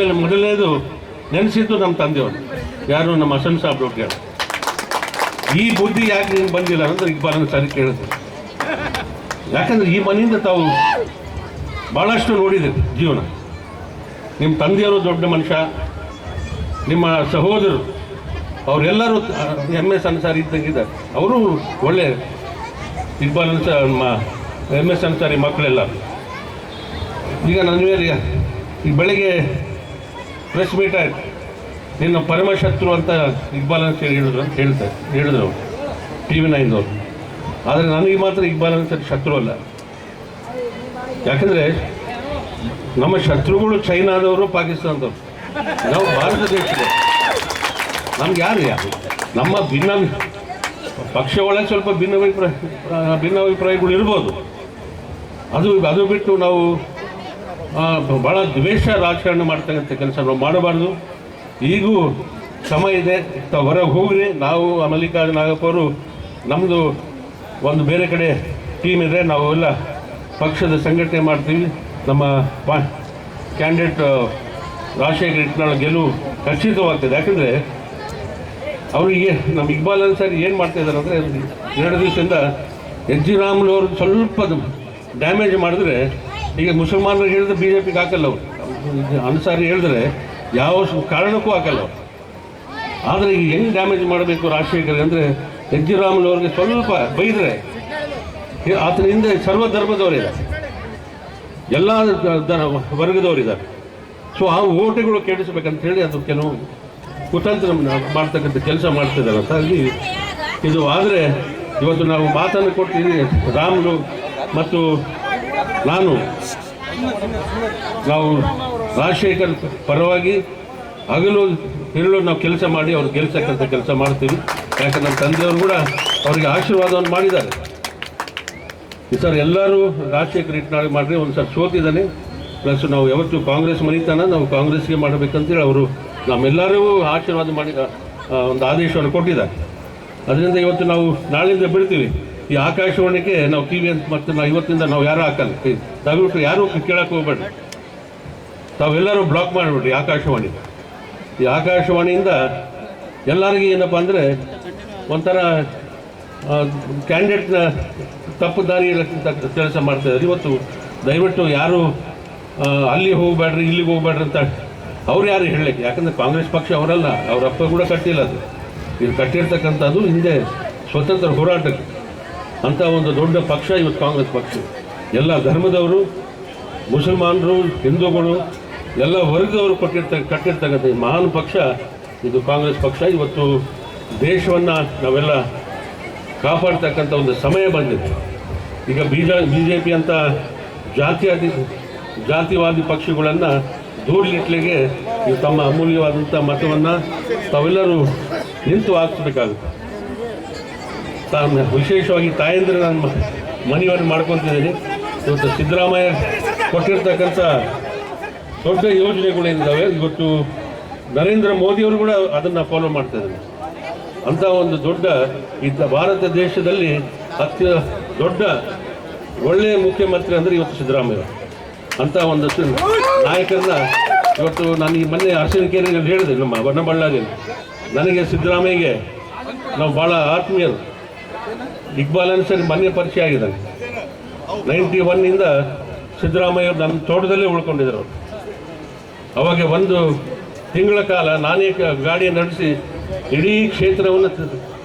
ಮೇಲೆ ಮೊದಲನೇದು ನೆನೆಸಿದ್ದು ನಮ್ಮ ತಂದೆಯವರು. ಯಾರು? ನಮ್ಮ ಹಸನ್ ಸಾಬ್ ರೋಟಿಯಾಡು. ಈ ಬುದ್ಧಿ ಯಾಕೆ ನೀನು ಬಂದಿಲ್ಲ ಅಂತ ಇಕ್ಬಾಲ್ ಸರಿ ಕೇಳಿದ್ರು. ಯಾಕಂದ್ರೆ ಈ ಮನೆಯಿಂದ ತಾವು ಭಾಳಷ್ಟು ನೋಡಿದ್ರಿ ಜೀವನ. ನಿಮ್ಮ ತಂದೆಯವರು ದೊಡ್ಡ ಮನುಷ್ಯ, ನಿಮ್ಮ ಸಹೋದರರು, ಅವರೆಲ್ಲರೂ ಎಂ ಎಸ್ ಅನ್ಸಾರಿ ಇದ್ದಂಗಿದ್ದಾರೆ. ಅವರು ಒಳ್ಳೆ ಇಕ್ಬಾಲ್ ಅನ್ಸ ಎಂ ಎಸ್ ಅನ್ಸಾರಿ ಮಕ್ಕಳೆಲ್ಲ. ಈಗ ನನ್ನ ಮೇಲೆ, ಈ ಬೆಳಗ್ಗೆ ಪ್ರೆಸ್ ಮೀಟ್ ಆಯಿತು. ನಿನ್ನ ಪರಮಶತ್ರು ಅಂತ ಇಕ್ಬಾಲ್ ಅನ್ಸರಿ ಹೇಳಿದ್ರು ಅಂತ ಹೇಳ್ತಾರೆ ಹೇಳಿದ್ರು ಅವರು, ಟಿ ವಿ ನೈನ್ದವ್ರು ಆದರೆ ನನಗೆ ಮಾತ್ರ ಇಕ್ಬಾಲ್ ಅನ್ಸರಿ ಶತ್ರು ಅಲ್ಲ. ಯಾಕಂದರೆ ನಮ್ಮ ಶತ್ರುಗಳು ಚೈನಾದವರು ಪಾಕಿಸ್ತಾನದವರು. ನಾವು ಭಾರತ ದೇಶದ. ನಮ್ಗೆ ಯಾರು ಯಾರು? ನಮ್ಮ ಭಿನ್ನ ಪಕ್ಷ ಒಳಗೆ ಸ್ವಲ್ಪ ಭಿನ್ನಾಭಿಪ್ರಾಯ ಭಿನ್ನಾಭಿಪ್ರಾಯಗಳು ಇರ್ಬೋದು. ಅದು ಅದು ಬಿಟ್ಟು ನಾವು ಭಾಳ ದ್ವೇಷ ರಾಜಕಾರಣ ಮಾಡ್ತಕ್ಕಂಥ ಕೆಲಸ ನಾವು ಮಾಡಬಾರ್ದು. ಈಗೂ ಸಮಯ ಇದೆ ಹೊರಗೆ ಹೋಗ್ರಿ. ನಾವು ಮಲ್ಲಿಕಾರ್ಜುನ ನಾಗಪ್ಪ ಅವರು ನಮ್ಮದು ಒಂದು ಬೇರೆ ಕಡೆ ಟೀಮ್ ಇದೆ ನಾವು ಎಲ್ಲ ಪಕ್ಷದ ಸಂಘಟನೆ ಮಾಡ್ತೀವಿ. ನಮ್ಮ ಪಾ ಕ್ಯಾಂಡಿಡೇಟ್ ರಾಜಶೇಖರ್ ಇಟ್ನಾಳ್ ಗೆಲುವು ಖಚಿತವಾಗ್ತದೆ. ಯಾಕಂದರೆ ಅವರಿಗೆ ನಮ್ಮ ಇಕ್ಬಾಲ್ ಅನ್ಸಾರಿ ಏನು ಮಾಡ್ತಾ ಇದ್ದಾರೆ ಅಂದರೆ ಎರಡು ದಿವಸದಿಂದ ಎಚ್ ಜಿ ರಾಮುಲು ಅವರು ಸ್ವಲ್ಪ ಡ್ಯಾಮೇಜ್ ಮಾಡಿದ್ರೆ ಈಗ ಮುಸಲ್ಮಾನರು ಹೇಳಿದ್ರೆ ಬಿ ಜೆ ಪಿಗೆ ಹಾಕಲ್ಲ ಅವರು ಅನ್ಸಾರಿ ಹೇಳಿದ್ರೆ ಯಾವ ಕಾರಣಕ್ಕೂ ಹಾಕಲ್ಲ ಅವರು. ಆದರೆ ಈಗ ಹೆಂಗೆ ಡ್ಯಾಮೇಜ್ ಮಾಡಬೇಕು ರಾಜಶೇಖರ್ ಅಂದರೆ ಎಚ್ ಜಿ ರಾಮುಲು ಅವ್ರಿಗೆ ಸ್ವಲ್ಪ ಬೈದರೆ ಆತನ ಹಿಂದೆ ಸರ್ವ ಧರ್ಮದವರಿದ್ದಾರೆ ಎಲ್ಲ ವರ್ಗದವರಿದ್ದಾರೆ ಸೊ ಆ ಓಟುಗಳು ಕೆಡಿಸ್ಬೇಕಂತ ಹೇಳಿ ಅದು ಕೆಲವು ಕುತಂತ್ರ ಮಾಡ್ತಕ್ಕಂಥ ಕೆಲಸ ಮಾಡ್ತಿದ್ದಾರೆ ಅಂತ ಅಲ್ಲಿ ಇದು ಆದರೆ ಇವತ್ತು ನಾವು ಮಾತನ್ನು ಕೊಡ್ತೀವಿ ರಾಮುಲು ಮತ್ತು ನಾನು ನಾವು ರಾಜಶೇಖರ್ ಪರವಾಗಿ ಹಗಲು ಇರಲು ನಾವು ಕೆಲಸ ಮಾಡಿ ಅವ್ರು ಗೆಲ್ಸಕ್ಕಂಥ ಕೆಲಸ ಮಾಡ್ತೀವಿ. ಯಾಕಂದ್ರೆ ನಮ್ಮ ತಂದೆಯವರು ಕೂಡ ಅವರಿಗೆ ಆಶೀರ್ವಾದವನ್ನು ಮಾಡಿದ್ದಾರೆ. ಈ ಸರ್ ಎಲ್ಲರೂ ರಾಜಶೇಖರ್ ಇಟ್ನಾಳ್ ಮಾಡಿರಿ, ಒಂದು ಸರ್ ಸೋತಿದ್ದಾನೆ ಪ್ಲಸ್ ನಾವು ಯಾವತ್ತು ಕಾಂಗ್ರೆಸ್ ಮನಿತನ ನಾವು ಕಾಂಗ್ರೆಸ್ಗೆ ಮಾಡಬೇಕಂತೇಳಿ ಅವರು ನಮ್ಮೆಲ್ಲರಿಗೂ ಆಶೀರ್ವಾದ ಮಾಡಿ ಒಂದು ಆದೇಶವನ್ನು ಕೊಟ್ಟಿದ್ದಾರೆ. ಅದರಿಂದ ಇವತ್ತು ನಾವು ನಾಳೆಯಿಂದ ಬಿಡ್ತೀವಿ. ಈ ಆಕಾಶವಾಣಿಗೆ ನಾವು ಟಿ ವಿ ಅಂತ ಮತ್ತೆ ನಾವು ಇವತ್ತಿಂದ ನಾವು ಯಾರೂ ಹಾಕಲ್ಲ. ದಯವಿಟ್ಟು ಯಾರೂ ಕೇಳಕ್ಕೆ ಹೋಗ್ಬೇಡ್ರಿ. ತಾವೆಲ್ಲರೂ ಬ್ಲಾಕ್ ಮಾಡಿಬಿಡ್ರಿ ಆಕಾಶವಾಣಿ. ಈ ಆಕಾಶವಾಣಿಯಿಂದ ಎಲ್ಲರಿಗೂ ಏನಪ್ಪ ಅಂದರೆ ಒಂಥರ ಕ್ಯಾಂಡಿಡೇಟ್ನ ತಪ್ಪು ದಾರಿ ಕೆಲಸ ಮಾಡ್ತಾಯಿದ್ದಾರೆ ಇವತ್ತು ದಯವಿಟ್ಟು ಯಾರು ಅಲ್ಲಿ ಹೋಗಬೇಡ್ರಿ, ಇಲ್ಲಿಗೆ ಹೋಗಬೇಡ್ರಿ ಅಂತ ಅವ್ರು ಯಾರು ಹೇಳಲಿಕ್ಕೆ? ಯಾಕಂದರೆ ಕಾಂಗ್ರೆಸ್ ಪಕ್ಷ ಅವರಲ್ಲ, ಅವ್ರ ಅಪ್ಪ ಕೂಡ ಕಟ್ಟಿಲ್ಲ ಅದು. ಇದು ಕಟ್ಟಿರ್ತಕ್ಕಂಥದ್ದು ಹಿಂದೆ ಸ್ವತಂತ್ರ ಹೋರಾಟಕ್ಕೆ. ಅಂಥ ಒಂದು ದೊಡ್ಡ ಪಕ್ಷ ಇವತ್ತು ಕಾಂಗ್ರೆಸ್ ಪಕ್ಷ. ಎಲ್ಲ ಧರ್ಮದವರು, ಮುಸಲ್ಮಾನರು, ಹಿಂದೂಗಳು, ಎಲ್ಲ ವರ್ಗದವರು ಕೊಟ್ಟಿರ್ತ, ಕಟ್ಟಿರ್ತಕ್ಕಂಥ ಮಹಾನ್ ಪಕ್ಷ, ಇದು ಕಾಂಗ್ರೆಸ್ ಪಕ್ಷ. ಇವತ್ತು ದೇಶವನ್ನು ನಾವೆಲ್ಲ ಕಾಪಾಡ್ತಕ್ಕಂಥ ಒಂದು ಸಮಯ ಬಂದಿದೆ. ಈಗ ಬೀಜ ಬಿ ಜೆ ಪಿ ಅಂತ ಜಾತಿಯಾದಿ ಜಾತಿವಾದಿ ಪಕ್ಷಗಳನ್ನು ದೂರಲಿಟ್ಲಿಗೆ ತಮ್ಮ ಅಮೂಲ್ಯವಾದಂಥ ಮತವನ್ನು ತಾವೆಲ್ಲರೂ ನಿಂತು ಹಾಕ್ಸ್ಬೇಕಾಗುತ್ತೆ. ತಾನು ವಿಶೇಷವಾಗಿ ತಾಯಂದ್ರೆ ನಾನು ಮನೆಯವರು ಮಾಡ್ಕೊತಿದ್ದೀನಿ. ಇವತ್ತು ಸಿದ್ದರಾಮಯ್ಯ ಕೊಟ್ಟಿರ್ತಕ್ಕಂಥ ದೊಡ್ಡ ಯೋಜನೆಗಳೇನಿದ್ದಾವೆ ಇವತ್ತು ನರೇಂದ್ರ ಮೋದಿಯವರು ಕೂಡ ಅದನ್ನು ಫಾಲೋ ಮಾಡ್ತಾ ಇದ್ದಾರೆ. ಅಂತ ಒಂದು ದೊಡ್ಡ ಇದ್ದ ಭಾರತ ದೇಶದಲ್ಲಿ ಅತ್ಯ ದೊಡ್ಡ ಒಳ್ಳೆಯ ಮುಖ್ಯಮಂತ್ರಿ ಅಂದರೆ ಇವತ್ತು ಸಿದ್ದರಾಮಯ್ಯ. ಅಂತ ಒಂದು ನಾಯಕರನ್ನ ಇವತ್ತು ನಾನು ಈ ಮೊನ್ನೆ ಅರಸಿನಕೆರೆಯಲ್ಲಿ ಹೇಳಿದೆ, ನಮ್ಮ ಬಣ್ಣಬಳ್ಳಾರಿಯಲ್ಲಿ ನನಗೆ ಸಿದ್ದರಾಮಯ್ಯಗೆ ನಾವು ಭಾಳ ಆತ್ಮೀಯರು. ಇಕ್ಬಾಲ್ ಅನ್ಸರಿ ಮೊನ್ನೆ ಪರಿಚಯ ಆಗಿದೆ ನೈಂಟಿ ಒನ್ನಿಂದ ಸಿದ್ದರಾಮಯ್ಯ ನಮ್ಮ ತೋಟದಲ್ಲೇ ಉಳ್ಕೊಂಡಿದ್ದರು. ಅವಾಗ ಒಂದು ತಿಂಗಳ ಕಾಲ ನಾನೇ ಗಾಡಿ ನಡೆಸಿ ಇಡೀ ಕ್ಷೇತ್ರವನ್ನು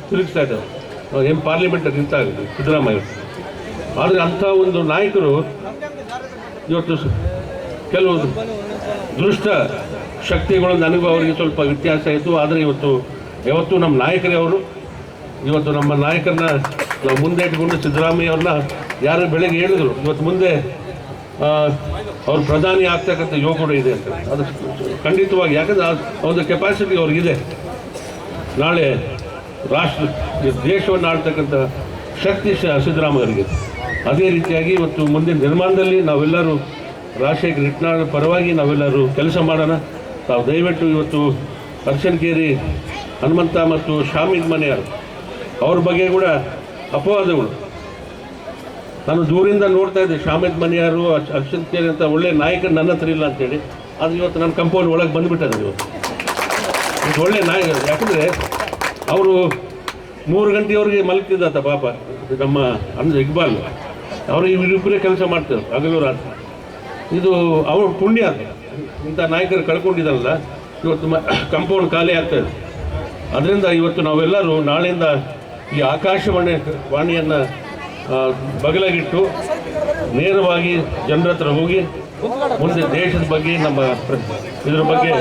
ತಿರುಗಿಸ್ತಾ ಇದ್ದಾರೆ. ಎಂ ಪಾರ್ಲಿಮೆಂಟ್ ನಿಂತಾಗ ಸಿದ್ದರಾಮಯ್ಯ ಆದರೆ ಅಂಥ ಒಂದು ನಾಯಕರು ಇವತ್ತು ಕೆಲವು ದುಷ್ಟ ಶಕ್ತಿಗಳು ನನಗೂ ಅವರಿಗೆ ಸ್ವಲ್ಪ ವ್ಯತ್ಯಾಸ ಇತ್ತು. ಆದರೆ ಇವತ್ತು, ಯಾವತ್ತೂ ನಮ್ಮ ನಾಯಕರೇ ಅವರು. ಇವತ್ತು ನಮ್ಮ ನಾಯಕರನ್ನ ನಾವು ಮುಂದೆ ಇಟ್ಕೊಂಡು ಸಿದ್ದರಾಮಯ್ಯ ಅವ್ರನ್ನ ಯಾರು ಬೆಳಗ್ಗೆ ಹೇಳಿದ್ರು. ಇವತ್ತು ಮುಂದೆ ಅವ್ರು ಪ್ರಧಾನಿ ಆಗ್ತಕ್ಕಂಥ ಯೋಗ ಇದೆ ಅಂತ. ಅದು ಖಂಡಿತವಾಗಿ. ಯಾಕಂದ್ರೆ ಅವ್ರದ್ದು ಕೆಪಾಸಿಟಿ ಅವ್ರಿಗಿದೆ. ನಾಳೆ ರಾಷ್ಟ್ರ, ದೇಶವನ್ನು ಆಳ್ತಕ್ಕಂಥ ಶಕ್ತಿ ಸಿದ್ದರಾಮಯ್ಯರಿಗೆ ಅದೇ ರೀತಿಯಾಗಿ ಇವತ್ತು ಮುಂದಿನ ನಿರ್ಮಾಣದಲ್ಲಿ ನಾವೆಲ್ಲರೂ ರಾಜಶೇಖರ್ ಇಟ್ನಾಳ್ ಪರವಾಗಿ ನಾವೆಲ್ಲರೂ ಕೆಲಸ ಮಾಡೋಣ. ತಾವು ದಯವಿಟ್ಟು ಇವತ್ತು ಅರ್ಶನ್ಕೇರಿ ಹನುಮಂತ ಮತ್ತು ಶಾಮಿದ್ ಮನೆಯವರು, ಅವ್ರ ಬಗ್ಗೆ ಕೂಡ ಅಪವಾದಗಳು. ನಾನು ದೂರಿಂದ ನೋಡ್ತಾ ಇದ್ದೆ ಶಾಮಿದ್ ಮನೆಯವರು ಅರ್ಶನ್ ಕೇರಿ ಅಂತ ಒಳ್ಳೆ ನಾಯಕ ನನ್ನ ಹತ್ರ ಇಲ್ಲ ಅಂತೇಳಿ. ಅದು ಇವತ್ತು ನನ್ನ ಕಂಪೌಂಡ್ ಒಳಗೆ ಬಂದುಬಿಟ್ಟದ ಇವತ್ತು ಇದು ಒಳ್ಳೆ ನಾಯಕ ಯಾಕಂದರೆ ಅವರು ಮೂರು ಗಂಟೆಯವರೆಗೆ ಮಲಗ್ತಿದ್ದಾತ ಪಾಪ. ನಮ್ಮ ಅಂದ್ರೆ ಇಕ್ಬಾಲ್. ಅವರು ಇವರಿಬ್ಬರೇ ಕೆಲಸ ಮಾಡ್ತಾರೆ ಹಗಲು ರಾತ್ರಿ. ಇದು ಅವ್ರ ಪುಣ್ಯ ಅದು. ಇಂಥ ನಾಯಕರು ಕಳ್ಕೊಂಡಿದ್ದಾರಲ್ಲ, ಇವತ್ತು ಕಂಪೌಂಡ್ ಖಾಲಿ ಆಗ್ತದೆ ಅದರಿಂದ ಇವತ್ತು ನಾವೆಲ್ಲರೂ ನಾಳೆಯಿಂದ ಈ ಆಕಾಶವಾಣಿ, ವಾಣಿಯನ್ನು ಬಗಲಾಗಿಟ್ಟು ನೇರವಾಗಿ ಜನರ ಹೋಗಿ ಮುಂದೆ ದೇಶದ ಬಗ್ಗೆ ನಮ್ಮ ಇದರ ಇದ್ರ ಬಗ್ಗೆ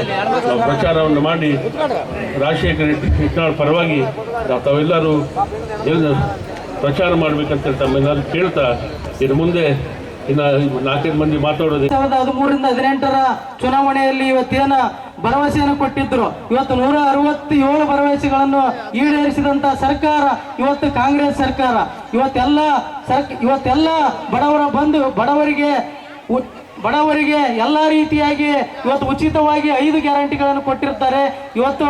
ನಾವು ಪ್ರಚಾರವನ್ನು ಮಾಡಿ ರಾಜಶೇಖರ ಇಟ್ನಾಳ್ ಪರವಾಗಿ ತಾವೆಲ್ಲರೂ ಎಲ್ಲ ಪ್ರಚಾರ ಮಾಡ್ಬೇಕಂತ ತಮ್ಮೆಲ್ಲರೂ ಕೇಳ್ತಾ ಇನ್ನು ಮುಂದೆ ಇನ್ನು ನಾಲ್ಕೈದು ಮಂದಿ ಮಾತಾಡೋದು ಸಾವಿರದ ಹದಿಮೂರರಿಂದ ಹದಿನೆಂಟರ ಚುನಾವಣೆಯಲ್ಲಿ ಇವತ್ತೇನ ಭರವಸೆಯನ್ನು ಕೊಟ್ಟಿದ್ರು. ಇವತ್ತು ನೂರ ಅರವತ್ತೇಳು ಭರವಸೆಗಳನ್ನು ಈಡೇರಿಸಿದಂತ ಸರ್ಕಾರ ಇವತ್ತು ಕಾಂಗ್ರೆಸ್ ಸರ್ಕಾರ. ಇವತ್ತೆಲ್ಲ ಸರ್ ಇವತ್ತೆಲ್ಲ ಬಡವರ ಬಂದು ಬಡವರಿಗೆ ಬಡವರಿಗೆ ಎಲ್ಲ ರೀತಿಯಾಗಿ ಇವತ್ತು ಉಚಿತವಾಗಿ ಐದು ಗ್ಯಾರಂಟಿಗಳನ್ನು ಕೊಟ್ಟಿರ್ತಾರೆ. ಇವತ್ತು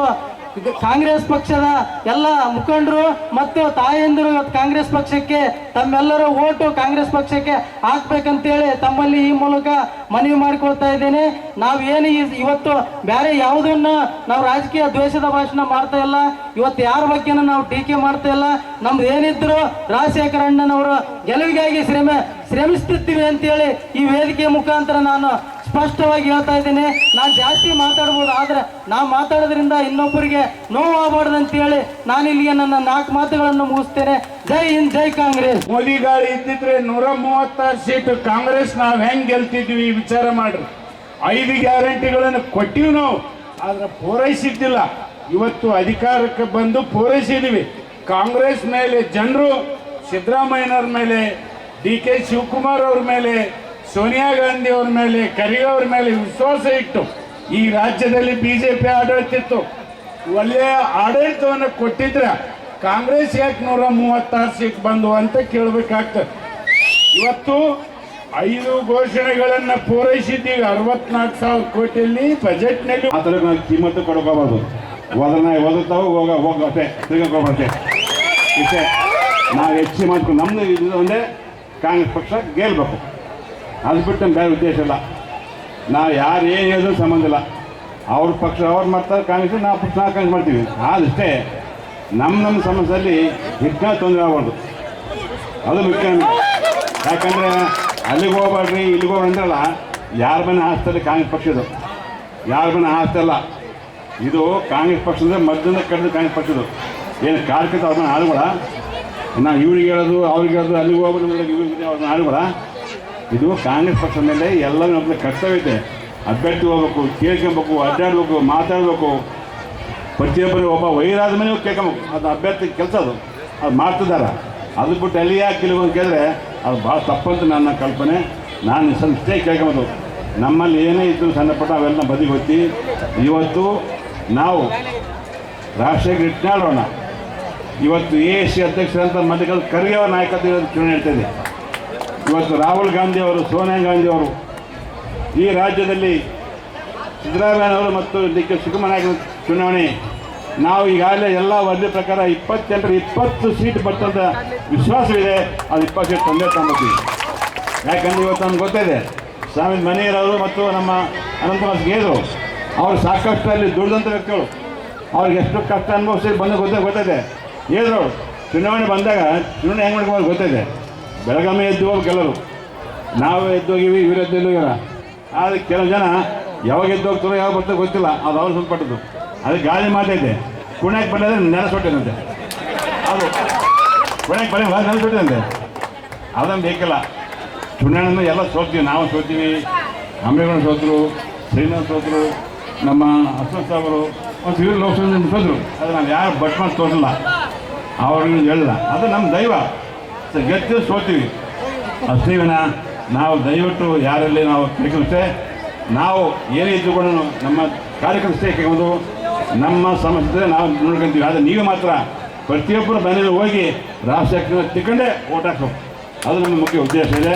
ಕಾಂಗ್ರೆಸ್ ಪಕ್ಷದ ಎಲ್ಲ ಮುಖಂಡರು ಮತ್ತು ತಾಯಂದಿರು ಇವತ್ತು ಕಾಂಗ್ರೆಸ್ ಪಕ್ಷಕ್ಕೆ, ತಮ್ಮೆಲ್ಲರೂ ಓಟು ಕಾಂಗ್ರೆಸ್ ಪಕ್ಷಕ್ಕೆ ಹಾಕ್ಬೇಕಂತೇಳಿ ತಮ್ಮಲ್ಲಿ ಈ ಮೂಲಕ ಮನವಿ ಮಾಡಿಕೊಳ್ತಾ ಇದ್ದೇನೆ. ನಾವು ಏನು ಇವತ್ತು ಬೇರೆ ಯಾವುದನ್ನ ನಾವು ರಾಜಕೀಯ ದ್ವೇಷದ ಭಾಷಣ ಮಾಡ್ತಾ ಇಲ್ಲ. ಇವತ್ತು ಯಾರ ಬಗ್ಗೆನೂ ನಾವು ಟೀಕೆ ಮಾಡ್ತಾ ಇಲ್ಲ. ನಮ್ದು ಏನಿದ್ರು ರಾಜಶೇಖರ ಅಣ್ಣನವರು ಗೆಲುವಿಗಾಗಿ ಶ್ರಮ ಶ್ರಮಿಸುತ್ತೀವಿ ಅಂತೇಳಿ ಈ ವೇದಿಕೆ ಮುಖಾಂತರ ನಾನು ಸ್ಪಷ್ಟವಾಗಿ ಹೇಳ್ತಾ ಇದ್ದೀನಿ. ನಾನು ಜಾಸ್ತಿ ಮಾತಾಡ್ಬೋದು, ಆದ್ರೆ ನಾ ಮಾತಾಡೋದ್ರಿಂದ ಇನ್ನೊಬ್ಬರಿಗೆ ನೋವಾಗಬಾರ್ದು ಅಂತೇಳಿ ನಾನು ಇಲ್ಲಿಗೆ ನನ್ನ ನಾಲ್ಕು ಮಾತುಗಳನ್ನು ಮುಗಿಸ್ತೇನೆ. ಜೈ ಹಿಂದ್, ಜೈ ಕಾಂಗ್ರೆಸ್. ಮೋದಿ ಗಾಳಿ ಇದ್ದಿದ್ರೆ ನೂರ ಮೂವತ್ತಾರು ಸೀಟ್ ಕಾಂಗ್ರೆಸ್ ನಾವು ಹೆಂಗ್ ಗೆಲ್ತಿದ್ವಿ ವಿಚಾರ ಮಾಡ್ರಿ. ಐದು ಗ್ಯಾರಂಟಿಗಳನ್ನು ಕೊಟ್ಟಿವಿ ನಾವು, ಆದ್ರೆ ಪೂರೈಸಿದ್ದಿಲ್ಲ. ಇವತ್ತು ಅಧಿಕಾರಕ್ಕೆ ಬಂದು ಪೂರೈಸಿದ್ವಿ. ಕಾಂಗ್ರೆಸ್ ಮೇಲೆ ಜನರು, ಸಿದ್ದರಾಮಯ್ಯನವ್ರ ಮೇಲೆ ಡಿ ಕೆ ಶಿವಕುಮಾರ್ ಅವ್ರ ಮೇಲೆ, ಸೋನಿಯಾ ಗಾಂಧಿ ಅವ್ರ ಮೇಲೆ, ಖರ್ಗೆ ಅವ್ರ ಮೇಲೆ ವಿಶ್ವಾಸ ಇಟ್ಟು ಈ ರಾಜ್ಯದಲ್ಲಿ ಬಿಜೆಪಿ ಆಡಳಿತ ಇತ್ತು ಒಳ್ಳೆಯ ಆಡಳಿತವನ್ನು ಕೊಟ್ಟಿದ್ರೆ ಕಾಂಗ್ರೆಸ್ ಯಾಕೆ ನೂರ ಮೂವತ್ತಾರು ಸೀಟ್ ಬಂದು ಅಂತ ಕೇಳಬೇಕಾಗ್ತದೆ. ಇವತ್ತು ಐದು ಘೋಷಣೆಗಳನ್ನು ಪೂರೈಸಿದ್ದೀವಿ ಅರವತ್ನಾಲ್ಕು ಸಾವಿರ ಕೋಟಿಯಲ್ಲಿ ಬಜೆಟ್ನಲ್ಲಿ. ಅದರ ಕಿಮ್ಮತ್ತು ಕೊಡ್ಕೋಬಾರ್ದು ಅದನ್ನ ಓದುತ್ತಾವೆ ಹೋಗ ಹೋಗತ್ತೆ ತಿರ್ಗೋಬಾರ್ದೆ ಇಷ್ಟೇ. ನಾವು ಹೆಚ್ಚು ಮಾಡ್ಕೊಂಡು ನಮ್ದು ಇದು ಒಂದೇ ಕಾಂಗ್ರೆಸ್ ಪಕ್ಷ ಗೆಲ್ಲಬೇಕು ಅದು ಬಿಟ್ಟು ಬೇರೆ ಉದ್ದೇಶ ಇಲ್ಲ. ನಾವು ಯಾರು ಏನು ಹೇಳಿದ್ರು ಸಂಬಂಧ ಇಲ್ಲ. ಅವ್ರ ಪಕ್ಷ ಅವ್ರು ಮಾಡ್ತಾರೆ, ಕಾಂಗ್ರೆಸ್ ನಾವು ಪಕ್ಷ ನಾವು ಕಾಂಗ್ರೆಸ್ ಮಾಡ್ತೀವಿ. ಆದಷ್ಟೇ ನಮ್ಮ ನಮ್ಮ ಸಮಸ್ಯೆಯಲ್ಲಿ ಹೆಚ್ಚಿನ ತೊಂದರೆ ಆಗ್ಬಾರ್ದು. ಅದು ಮುಖ್ಯ. ಯಾಕಂದರೆ ಅಲ್ಲಿಗೆ ಹೋಗ್ಬಾರ್ರಿ ಇಲ್ಲಿಗೆ ಹೋಗ್ರಿ ಅಂದ್ರಲ್ಲ, ಯಾರ ಮನೆ ಹಾಸ್ತಾರೆ ಕಾಂಗ್ರೆಸ್ ಪಕ್ಷದು ಯಾರ ಮನೆ ಹಾಸ್ತಲ್ಲ ಇದು ಕಾಂಗ್ರೆಸ್ ಪಕ್ಷದ ಮದ್ದನ್ನು ಕಡಿದು ಕಾಂಗ್ರೆಸ್ ಪಕ್ಷದು ಏನು ಕಾರ್ಯಕರ್ತ ಅವ್ರನ್ನ ಆಡುಗಳ ನಾವು ಇವ್ರಿಗೆ ಹೇಳೋದು, ಅವ್ರಿಗೆ ಹೇಳೋದು, ಅಲ್ಲಿಗೆ ಹೋಗ್ಬೋದು ಇವ್ರಿಗೆ ಅವ್ರನ್ನ ಆಡ್ಬೇಡ ಇದು ಕಾಂಗ್ರೆಸ್ ಪಕ್ಷದ ಮೇಲೆ ಎಲ್ಲ ನಮ್ಮ ಕರ್ತವ್ಯ ಇದೆ. ಅಭ್ಯರ್ಥಿ ಹೋಗ್ಬೇಕು, ಕೇಳ್ಕೊಬೇಕು, ಅಡ್ಡಾಡ್ಬೇಕು, ಮಾತಾಡಬೇಕು. ಪ್ರತಿಯೊಬ್ಬರು ಒಬ್ಬ ವೈರಾದ ಮೇಲೆ ಕೇಳ್ಕೊಬೇಕು. ಅದು ಅಭ್ಯರ್ಥಿ ಕೆಲಸ ಅದು. ಅದು ಮಾಡ್ತಿದ್ದಾರೆ ಅದು ಬಿಟ್ಟು ಅಲ್ಲಿ ಯಾಕೆ ಕೆಲವು ಕೇಳಿದ್ರೆ, ಅದು ಭಾಳ ತಪ್ಪಂತ ನನ್ನ ಕಲ್ಪನೆ. ನಾನು ಸಂಸ್ಥೆ ಕೇಳ್ಕೊಬೋದು. ನಮ್ಮಲ್ಲಿ ಏನೇ ಇತ್ತು ಸಣ್ಣ ಪುಟ್ಟ ಅವೆಲ್ಲ ಬದಿಗೊತ್ತಿ, ಇವತ್ತು ನಾವು ರಾಷ್ಟ್ರೀಯ ಇಟ್ನಾಳೋಣ ಇವತ್ತು ಎ ಸಿ ಅಧ್ಯಕ್ಷರಂತ ಮಧ್ಯಕಾಲ ಖರ್ಗೆ ಅವರ ನಾಯಕತ್ವ ಚುನಾವಣೆ ನಡೀತಾ ಇವತ್ತು ರಾಹುಲ್ ಗಾಂಧಿ ಅವರು, ಸೋನಿಯಾ ಗಾಂಧಿ ಅವರು ಈ ರಾಜ್ಯದಲ್ಲಿ ಸಿದ್ದರಾಮಯ್ಯನವರು ಮತ್ತು ಡಿ ಕೆ ಶಿವಕುಮಾರ್ ಚುನಾವಣೆ. ನಾವು ಈಗಾಗಲೇ ಎಲ್ಲ ವರದಿ ಪ್ರಕಾರ ಇಪ್ಪತ್ತೆಂಟರ ಇಪ್ಪತ್ತು ಸೀಟ್ ಬರ್ತಂತ ವಿಶ್ವಾಸವಿದೆ. ಅದು ಇಪ್ಪತ್ತು ಸೀಟ್ ತಂದೆ ತಂಬತ್ತೀವಿ ಯಾಕಂದ್ರೆ ಇವತ್ತು ನಮ್ಗೆ ಗೊತ್ತಿದೆ, ಸ್ವಾಮಿ ಮನೆಯರವರು ಮತ್ತು ನಮ್ಮ ಅನಂತಕುಮಾರ್ ಗೇರು ಅವರು ಸಾಕಷ್ಟು ಅಲ್ಲಿ ದುಡಿದಂಥ ವ್ಯಕ್ತಿಗಳು. ಅವ್ರಿಗೆ ಎಷ್ಟು ಕಷ್ಟ ಅನುಭವಿಸಿ ಬಂದು ಗೊತ್ತೇ ಗೊತ್ತಿದೆ. ಹೇಳಿದ್ರು. ಚುನಾವಣೆ ಬಂದಾಗ ಚುನಾವಣೆ ಹೆಂಗೆ ಮಾಡ್ಕೋ ಗೊತ್ತಿದೆ. ಬೆಳಗಾಮಿ ಎದ್ದು ಹೋಗಿ ಕೆಲವರು ನಾವು ಎದ್ದು ಹೋಗಿವಿ, ಇವ್ರು ಎದ್ದು ಇವರ ಆದರೆ ಕೆಲವು ಜನ ಯಾವಾಗ ಎದ್ದು ಹೋಗ್ತಾರೋ, ಯಾವಾಗ ಬರ್ತಾರೋ ಗೊತ್ತಿಲ್ಲ. ಅದು ಅವ್ರು ಸುಲ್ಪಟ್ಟದ್ದು ಅದು ಗಾಳಿ ಮಾತೈತೆ ಕುಣ್ಯಕ್ಕೆ ಬಂದರೆ ನೆನೆಸ್ಬಿಟ್ಟೇನಂತೆ ಅದು ಕುಣ್ಯಕ್ಕೆ ಬರೀ ನೆನೆಸ್ಬಿಟ್ಟಿದಂತೆ ಅದನ್ನು ಬೇಕಿಲ್ಲ. ಚುನಾವಣೆ ಎಲ್ಲ ಸೋತೀವಿ ನಾವು ಸೋತೀವಿ ಅಂಬೇಗೌಡ ಸೋತರು, ಶ್ರೀನಾಥ್ ಸೋತರು, ನಮ್ಮ ಅಶ್ವಥ್ ಸಾಬರು ಮತ್ತು ಇವರು ಲೋಕಸಭೆ ಸೋತರು. ಅದು ನಾವು ಯಾರು ಬಟ್ ಮಾಡಿ ತೋರಿಲ್ಲ ಅವ್ರಿಗೆ ಹೇಳಲ್ಲ. ಅದು ನಮ್ಮ ದೈವ. ಗೆದ್ದು ಸೋತೀವಿ ಅಷ್ಟೇ ವಿನ ನಾವು ದಯವಿಟ್ಟು ಯಾರಲ್ಲಿ ನಾವು ಕೇಳ್ಕೊಳ್ತೆ ನಾವು ಏನೇ ಇದ್ದುಕೊಂಡು ನಮ್ಮ ಕಾರ್ಯಕರ್ತೇ ಒಂದು ನಮ್ಮ ಸಮಸ್ಯೆ ನಾವು ನೋಡ್ಕೊಂತೀವಿ. ಆದರೆ ನೀವು ಮಾತ್ರ ಪ್ರತಿಯೊಬ್ಬರು ಮನೇಲಿ ಹೋಗಿ ರಾಷ್ಟ್ರಕ್ಕೆ ತಿಳ್ಕೊಂಡೇ ಓಟ್ ಹಾಕಬೇಕು. ಅದು ನಮ್ಮ ಮುಖ್ಯ ಉದ್ದೇಶ ಇದೆ.